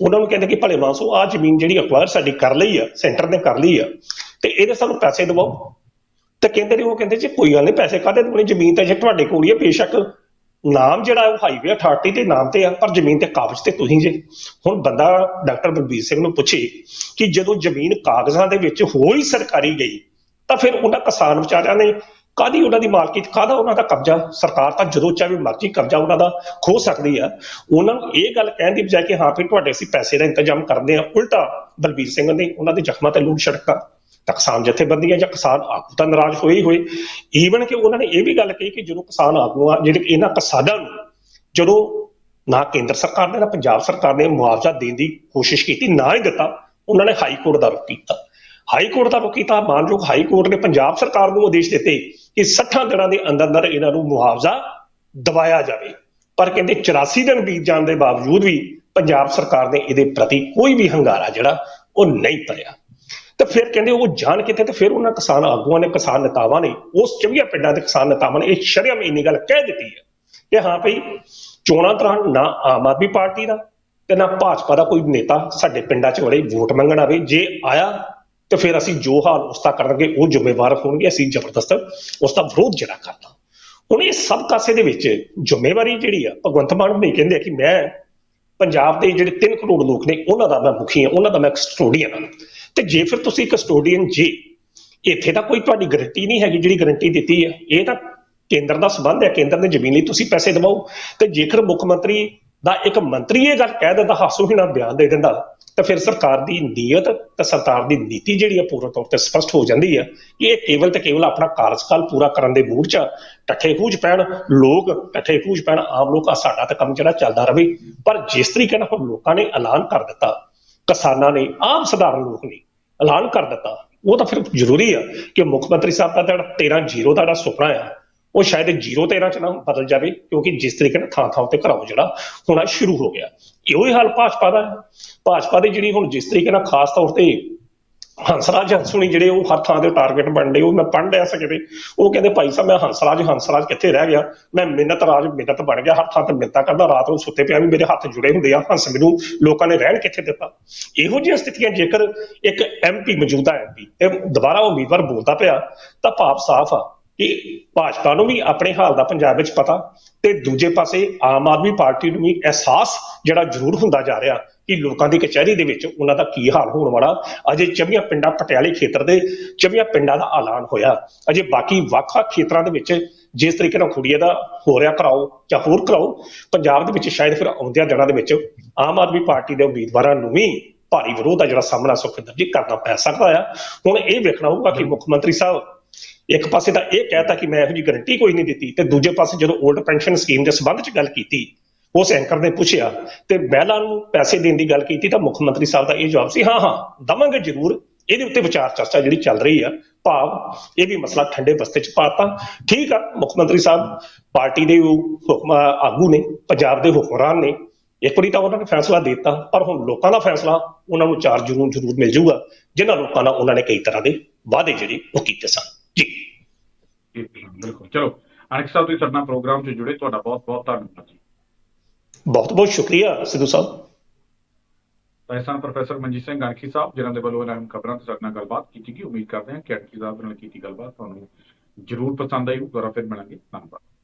ਉਹਨਾਂ ਨੂੰ ਕਹਿੰਦੇ ਕਿ ਭਲੇ ਮਾਨਸੋ ਆ ਜ਼ਮੀਨ ਜਿਹੜੀ ਅਕਵਾਇਰ ਸਾਡੀ ਕਰ ਲਈ ਆ ਸੈਂਟਰ ਨੇ ਕਰ ਲਈ ਆ, ਤੇ ਇਹਦੇ ਸਾਨੂੰ ਪੈਸੇ ਦਿਵਾਓ। ਤੇ ਕਹਿੰਦੇ ਨੇ, ਉਹ ਕਹਿੰਦੇ ਜੀ, ਕੋਈ ਗੱਲ ਨਹੀਂ, ਪੈਸੇ ਕਾਹਦੇ ਦੇਣੇ ਜ਼ਮੀਨ ਤਾਂ ਜੇ ਤੁਹਾਡੇ ਕੋਲ ਹੀ ਹੈ ਬੇਸ਼ੱਕ। ਨਾਮ ਜਿਹੜਾ ਉਹ ਹਾਈਵੇ ਅਥਾਰਟੀ ਦੇ ਨਾਮ ਤੇ ਆ, ਪਰ ਜ਼ਮੀਨ ਤੇ ਕਾਗਜ਼ ਤੇ ਤੁਸੀਂ ਜੇ। ਹੁਣ ਬੰਦਾ ਡਾਕਟਰ ਬਲਬੀਰ ਸਿੰਘ ਨੂੰ ਪੁੱਛੇ ਕਿ ਜਦੋਂ ਜ਼ਮੀਨ ਕਾਗਜ਼ਾਂ ਦੇ ਵਿੱਚ ਹੋ ਹੀ ਸਰਕਾਰੀ ਗਈ, ਤਾਂ ਫਿਰ ਉਹਨਾਂ ਕਿਸਾਨ ਵਿਚਾਰਿਆਂ ਨੇ ਕਾਦੀ ਉਹਨਾਂ ਦੀ ਮਾਲਕੀਤ ਕਾਦਾ ਉਹਨਾਂ ਦਾ ਕਬਜ਼ਾ? ਸਰਕਾਰ ਤਾਂ ਜਦੋਂ ਚਾਹੇ ਮਰਜ਼ੀ ਕਬਜ਼ਾ ਉਹਨਾਂ ਦਾ ਖੋ ਸਕਦੀ ਆ। ਉਹਨਾਂ ਨੂੰ ਇਹ ਗੱਲ ਕਹਿਣ ਦੀ ਬਜਾਏ ਕਿ ਹਾਂ ਫਿਰ ਤੁਹਾਡੇ ਅਸੀਂ ਪੈਸੇ ਦਾ ਇੰਤਜ਼ਾਮ ਕਰਦੇ ਆ ਉਲਟਾ ਬਲਬੀਰ ਸਿੰਘ ਨੇ ਉਹਨਾਂ ਦੇ ਜ਼ਖਮਾਂ ਤੇ ਲੂਣ ਛੜਕਾ। ਤਾਂ ਕਿਸਾਨ ਜਥੇਬੰਦੀਆਂ ਜਾਂ ਕਿਸਾਨ ਆਗੂ ਤਾਂ ਨਾਰਾਜ਼ ਹੋਏ ਹੀ ਹੋਏ। ਈਵਨ ਕਿ ਉਹਨਾਂ ਨੇ ਇਹ ਵੀ ਗੱਲ ਕਹੀ ਕਿ ਜਦੋਂ ਕਿਸਾਨ ਆਗੂ ਆ, ਜਿਹੜੇ ਇਹਨਾਂ ਕਿਸਾਨਾਂ ਨੂੰ ਜਦੋਂ ਨਾ ਕੇਂਦਰ ਸਰਕਾਰ ਨੇ, ਨਾ ਪੰਜਾਬ ਸਰਕਾਰ ਨੇ ਮੁਆਵਜ਼ਾ ਦੇਣ ਦੀ ਕੋਸ਼ਿਸ਼ ਕੀਤੀ, ਨਾ ਹੀ ਦਿੱਤਾ, ਉਹਨਾਂ ਨੇ ਹਾਈ ਕੋਰਟ ਦਾ ਰੁਖ ਕੀਤਾ। ਹਾਈ ਕੋਰਟ ਦਾ ਰੁਖ ਕੀਤਾ ਮਾਨਯੋਗ ਹਾਈ ਕੋਰਟ ਨੇ ਪੰਜਾਬ ਸਰਕਾਰ ਨੂੰ ਆਦੇਸ਼ ਦਿੱਤੇ ਕਿ 60 ਦਿਨਾਂ ਦੇ ਅੰਦਰ ਅੰਦਰ ਇਹਨਾਂ ਨੂੰ ਮੁਆਵਜ਼ਾ ਦਵਾਇਆ ਜਾਵੇ। ਪਰ ਕਹਿੰਦੇ 84 ਦਿਨ ਬੀਤ ਜਾਣ ਦੇ ਬਾਵਜੂਦ ਵੀ ਪੰਜਾਬ ਸਰਕਾਰ ਨੇ ਇਹਦੇ ਪ੍ਰਤੀ ਕੋਈ ਵੀ ਹੰਗਾਰਾ ਜਿਹੜਾ, ਉਹ ਨਹੀਂ ਭਰਿਆ। ਤੇ ਫਿਰ ਕਹਿੰਦੇ ਉਹ ਜਾਣ ਕਿੱਥੇ ਤੇ ਫਿਰ ਉਹਨਾਂ ਕਿਸਾਨ ਆਗੂਆਂ ਨੇ, ਕਿਸਾਨ ਨੇਤਾਵਾਂ ਨੇ, ਉਸ 24 ਪਿੰਡਾਂ ਦੇ ਕਿਸਾਨ ਨੇਤਾਵਾਂ ਨੇ ਇਹ ਸ਼ਰਿਆਮ ਇੰਨੀ ਗੱਲ ਕਹਿ ਦਿੱਤੀ ਹੈ ਕਿ ਹਾਂ ਭਈ ਚੋਣਾਂ ਦੌਰਾਨ ਨਾ ਆਮ ਆਦਮੀ ਪਾਰਟੀ ਦਾ ਤੇ ਨਾ ਭਾਜਪਾ ਦਾ ਕੋਈ ਨੇਤਾ ਸਾਡੇ ਪਿੰਡਾਂ 'ਚ ਵੜੇ ਵੋਟ ਮੰਗਣ ਆਵੇ, ਜੇ ਆਇਆ ਤੇ ਫਿਰ ਅਸੀਂ ਜੋ ਹਾਲ ਉਸ ਦਾ ਕਰਾਂਗੇ ਉਹ ਜ਼ਿੰਮੇਵਾਰ ਹੋਣਗੇ, ਅਸੀਂ ਜ਼ਬਰਦਸਤ ਉਸ ਦਾ ਵਿਰੋਧ ਜਿਹੜਾ ਕਰਨਾ। ਹੁਣ ਇਹ ਸਭ ਕਾਸੇ ਦੇ ਵਿੱਚ ਜ਼ਿੰਮੇਵਾਰੀ ਜਿਹੜੀ ਆ, ਭਗਵੰਤ ਮਾਨ ਨੇ ਕਹਿੰਦੇ ਆ ਕਿ ਮੈਂ ਪੰਜਾਬ ਦੇ ਜਿਹੜੇ 3 ਕਰੋੜ ਲੋਕ ਨੇ, ਉਹਨਾਂ ਦਾ ਮੈਂ ਮੁਖੀ ਹਾਂ, ਉਹਨਾਂ ਦਾ ਮੈਂ ਕਸਟੋਡੀਅਨ ਹਾਂ। ਤੇ ਜੇ ਫਿਰ ਤੁਸੀਂ ਕਸਟੋਡੀਅਨ ਜੇ, ਇੱਥੇ ਤਾਂ ਕੋਈ ਤੁਹਾਡੀ ਗਾਰੰਟੀ ਨਹੀਂ ਹੈਗੀ ਜਿਹੜੀ ਗਾਰੰਟੀ ਦਿੱਤੀ ਹੈ ਇਹ ਤਾਂ ਕੇਂਦਰ ਦਾ ਸਬੰਧ ਹੈ, ਕੇਂਦਰ ਨੇ ਜ਼ਮੀਨ ਲਈ ਤੁਸੀਂ ਪੈਸੇ ਦਿਵਾਓ। ਤੇ ਜੇਕਰ ਮੁੱਖ ਮੰਤਰੀ ਦਾ ਇੱਕ ਮੰਤਰੀ ਇਹ ਗੱਲ ਕਹਿ ਦਿੰਦਾ, ਹਾਸੋਹੀਣਾ ਬਿਆਨ ਦੇ ਦਿੰਦਾ ਤਾਂ ਫਿਰ ਸਰਕਾਰ ਦੀ ਨੀਅਤ ਤੇ ਸਰਕਾਰ ਦੀ ਨੀਤੀ ਜਿਹੜੀ ਆ ਪੂਰਨ ਤੌਰ ਤੇ ਸਪਸ਼ਟ ਹੋ ਜਾਂਦੀ ਆ ਕਿ ਇਹ ਕੇਵਲ ਤੇ ਕੇਵਲ ਆਪਣਾ ਕਾਰਜਕਾਲ ਪੂਰਾ ਕਰਨ ਦੇ ਮੂਡ 'ਚ ਟੱਠੇ ਖੂਜ ਪੈਣ, ਲੋਕ ਟੱਠੇ ਖੂਜ ਪੈਣ, ਆਮ ਲੋਕ ਆ ਸਾਡਾ ਤਾਂ ਕੰਮ ਜਿਹੜਾ ਚੱਲਦਾ ਰਹੇ ਪਰ ਜਿਸ ਤਰੀਕੇ ਨਾਲ ਹੁਣ ਲੋਕਾਂ ਨੇ ਐਲਾਨ ਕਰ ਦਿੱਤਾ, ਕਿਸਾਨਾਂ ਨੇ, ਆਮ ਸਧਾਰਨ ਲੋਕ ਨੇ ਐਲਾਨ ਕਰ ਦਿੱਤਾ, ਉਹ ਤਾਂ ਫਿਰ ਜ਼ਰੂਰੀ ਆ ਕਿ ਮੁੱਖ ਮੰਤਰੀ ਸਾਹਿਬ ਦਾ ਜਿਹੜਾ 13 ਜ਼ੀਰੋ ਦਾ ਜਿਹੜਾ ਸੁਪਨਾ ਆ ਉਹ ਸ਼ਾਇਦ 0 13 ਚ ਨਾ ਬਦਲ ਜਾਵੇ, ਕਿਉਂਕਿ ਜਿਸ ਤਰੀਕੇ ਨਾਲ ਥਾਂ ਥਾਂ ਉੱਤੇ ਘਰਾਓ ਜਿਹੜਾ ਹੋਣਾ ਸ਼ੁਰੂ ਹੋ ਗਿਆ। ਇਹੋ ਹੀ ਹਾਲ ਭਾਜਪਾ ਦਾ ਹੈ। ਭਾਜਪਾ ਦੀ ਜਿਹੜੀ ਹੁਣ ਜਿਸ ਤਰੀਕੇ ਨਾਲ ਖਾਸ ਤੌਰ ਤੇ ਹੰਸਰਾਜ ਹੰਸੁਣੀ ਜਿਹੜੇ ਉਹ ਹਰ ਥਾਂ ਦੇ ਟਾਰਗੇਟ ਬਣਦੇ ਉਹ ਮੈਂ ਪੜ੍ਹ ਰਿਹਾ ਸਕਦੇ ਉਹ ਕਹਿੰਦੇ, ਭਾਈ ਸਾਹਿਬ, ਮੈਂ ਹੰਸਰਾਜ ਹੰਸਰਾਜ ਕਿੱਥੇ ਰਹਿ ਗਿਆ? ਮੈਂ ਮਿੰਨਤ ਰਾਜ, ਮਿੰਨਤ ਬਣ ਗਿਆ। ਹਰ ਥਾਂ ਤੇ ਮਿੰਨਤਾਂ ਕਰਦਾ, ਰਾਤ ਨੂੰ ਸੁੱਤੇ ਪਿਆ ਵੀ ਮੇਰੇ ਹੱਥ ਜੁੜੇ ਹੁੰਦੇ ਆ। ਹੰਸ ਮੈਨੂੰ ਲੋਕਾਂ ਨੇ ਰਹਿਣ ਕਿੱਥੇ ਦਿੱਤਾ? ਇਹੋ ਜਿਹੀਆਂ ਸਥਿਤੀਆਂ ਜੇਕਰ ਇੱਕ ਐਮਪੀ ਮੌਜੂਦਾ ਐਮਪੀ ਤੇ ਦੁਬਾਰਾ ਉਮੀਦਵਾਰ ਬੋਲਦਾ ਪਿਆ, ਤਾਂ ਭਾਵ ਸਾਫ਼ ਆ। ਕਿ ਭਾਜਪਾ ਨੂੰ ਵੀ ਆਪਣੇ ਹਾਲ ਦਾ ਪੰਜਾਬ ਵਿੱਚ ਪਤਾ ਤੇ ਦੂਜੇ ਪਾਸੇ ਆਮ ਆਦਮੀ ਪਾਰਟੀ ਨੂੰ ਵੀ ਅਹਿਸਾਸ ਜਿਹੜਾ ਜ਼ਰੂਰ ਹੁੰਦਾ ਜਾ ਰਿਹਾ ਕਿ ਲੋਕਾਂ ਦੀ ਕਚਹਿਰੀ ਦੇ ਵਿੱਚ ਉਹਨਾਂ ਦਾ ਕੀ ਹਾਲ ਹੋਣ ਵਾਲਾ, ਅਜੇ 24 ਪਿੰਡਾਂ ਪਟਿਆਲੇ ਖੇਤਰ ਦੇ 24 ਪਿੰਡਾਂ ਦਾ ਐਲਾਨ ਹੋਇਆ। ਅਜੇ ਬਾਕੀ ਵੱਖ-ਵੱਖ ਖੇਤਰਾਂ ਦੇ ਵਿੱਚ ਜਿਸ ਤਰੀਕੇ ਨਾਲ ਖੁੜੀਏ ਦਾ ਹੋ ਰਿਹਾ ਕਰਾਓ ਜਾਂ ਹੋਰ ਕਰਾਓ ਪੰਜਾਬ ਦੇ ਵਿੱਚ ਸ਼ਾਇਦ ਫਿਰ ਆਉਂਦਿਆਂ ਦਿਨਾਂ ਦੇ ਵਿੱਚ ਆਮ ਆਦਮੀ ਪਾਰਟੀ ਦੇ ਉਮੀਦਵਾਰਾਂ ਨੂੰ ਵੀ ਭਾਰੀ ਵਿਰੋਧ ਦਾ ਜਿਹੜਾ ਸਾਹਮਣਾ ਸੁਖਿੰਦਰ ਜੀ ਕਰਨਾ ਪੈ ਸਕਦਾ ਆ। ਹੁਣ ਇਹ ਵੇਖਣਾ ਹੋਊਗਾ ਕਿ ਮੁੱਖ ਮੰਤਰੀ ਸਾਹਿਬ ਇੱਕ ਪਾਸੇ ਤਾਂ ਇਹ ਕਹਿਤਾ ਕਿ ਮੈਂ ਇਹੋ ਜੀ ਗਾਰੰਟੀ ਕੋਈ ਨਹੀਂ ਦਿੱਤੀ ਤੇ ਦੂਜੇ ਪਾਸੇ ਜਦੋਂ 올ਡ ਪੈਨਸ਼ਨ ਸਕੀਮ ਦੇ ਸੰਬੰਧ 'ਚ ਗੱਲ ਕੀਤੀ, ਉਸ ਐਂਕਰ ਨੇ ਪੁੱਛਿਆ, ਤੇ ਮਹਿਲਾ ਨੂੰ ਪੈਸੇ ਦੇਣ ਦੀ ਗੱਲ ਕੀਤੀ ਤਾਂ ਮੁੱਖ ਮੰਤਰੀ ਸਾਹਿਬ ਦਾ ਇਹ ਜਵਾਬ ਸੀ, ਹਾਂ ਹਾਂ, ਦਵਾਂਗੇ ਜ਼ਰੂਰ, ਇਹਦੇ ਉੱਤੇ ਵਿਚਾਰ ਚਰਚਾ ਜਿਹੜੀ ਚੱਲ ਰਹੀ ਆ, ਭਾਵ ਇਹ ਵੀ ਮਸਲਾ ਠੰਡੇ ਬਸਤੇ 'ਚ ਪਾਤਾ। ਠੀਕ ਆ, ਮੁੱਖ ਮੰਤਰੀ ਸਾਹਿਬ, ਪਾਰਟੀ ਦੇ ਹੁਕਮ ਆਗੂ ਨੇ, ਪੰਜਾਬ ਦੇ ਹੁਕਮਰਾਨ ਨੇ, ਇੱਕ ਵਾਰੀ ਤਾਂ ਉਹਨਾਂ ਨੇ ਫੈਸਲਾ ਦੇ ਦਿੱਤਾ, ਪਰ ਹੁਣ ਲੋਕਾਂ ਦਾ ਫੈਸਲਾ, ਉਹਨਾਂ ਨੂੰ ਚਾਰ ਜ਼ਰੂਰ ਜ਼ਰੂਰ ਮਿਲ ਜਾਊਗਾ, ਜਿਨ੍ਹਾਂ ਲੋਕਾਂ ਨਾਲ ਉਹਨਾਂ ਨੇ ਕਈ ਤਰ੍ਹਾਂ ਦੇ ਵਾਅਦੇ ਜਿਹੜੇ ਉਹ ਕੀਤੇ ਸਨ। ਜੀ। ਬਿਲਕੁਲ। ਚਲੋ ਅਨਕ ਸਾਹਿਬ ਤੁਸੀਂ ਸਾਡੇ ਨਾਲ ਪ੍ਰੋਗਰਾਮ 'ਚ ਜੁੜੇ ਤੁਹਾਡਾ ਬਹੁਤ ਬਹੁਤ ਧੰਨਵਾਦ ਜੀ। ਬਹੁਤ ਬਹੁਤ ਸ਼ੁਕਰੀਆ ਸਿੱਧੂ ਸਾਹਿਬ। ਤਾਂ ਸਨ ਪ੍ਰੋਫੈਸਰ ਮਨਜੀਤ ਸਿੰਘ ਅਣਖੀ ਸਾਹਿਬ ਜਿਨ੍ਹਾਂ ਦੇ ਵੱਲੋਂ ਇਹਨਾਂ ਖਬਰਾਂ ਤੇ ਸਾਡੇ ਨਾਲ ਗੱਲਬਾਤ ਕੀਤੀ ਗਈ ਉਮੀਦ ਕਰਦੇ ਹਾਂ ਕਿ ਅਣਖੀ ਸਾਹਿਬ ਨਾਲ ਕੀਤੀ ਗੱਲਬਾਤ ਤੁਹਾਨੂੰ ਜ਼ਰੂਰ ਪਸੰਦ ਆਈ ਦੁਬਾਰਾ ਫਿਰ ਮਿਲਾਂਗੇ। ਧੰਨਵਾਦ।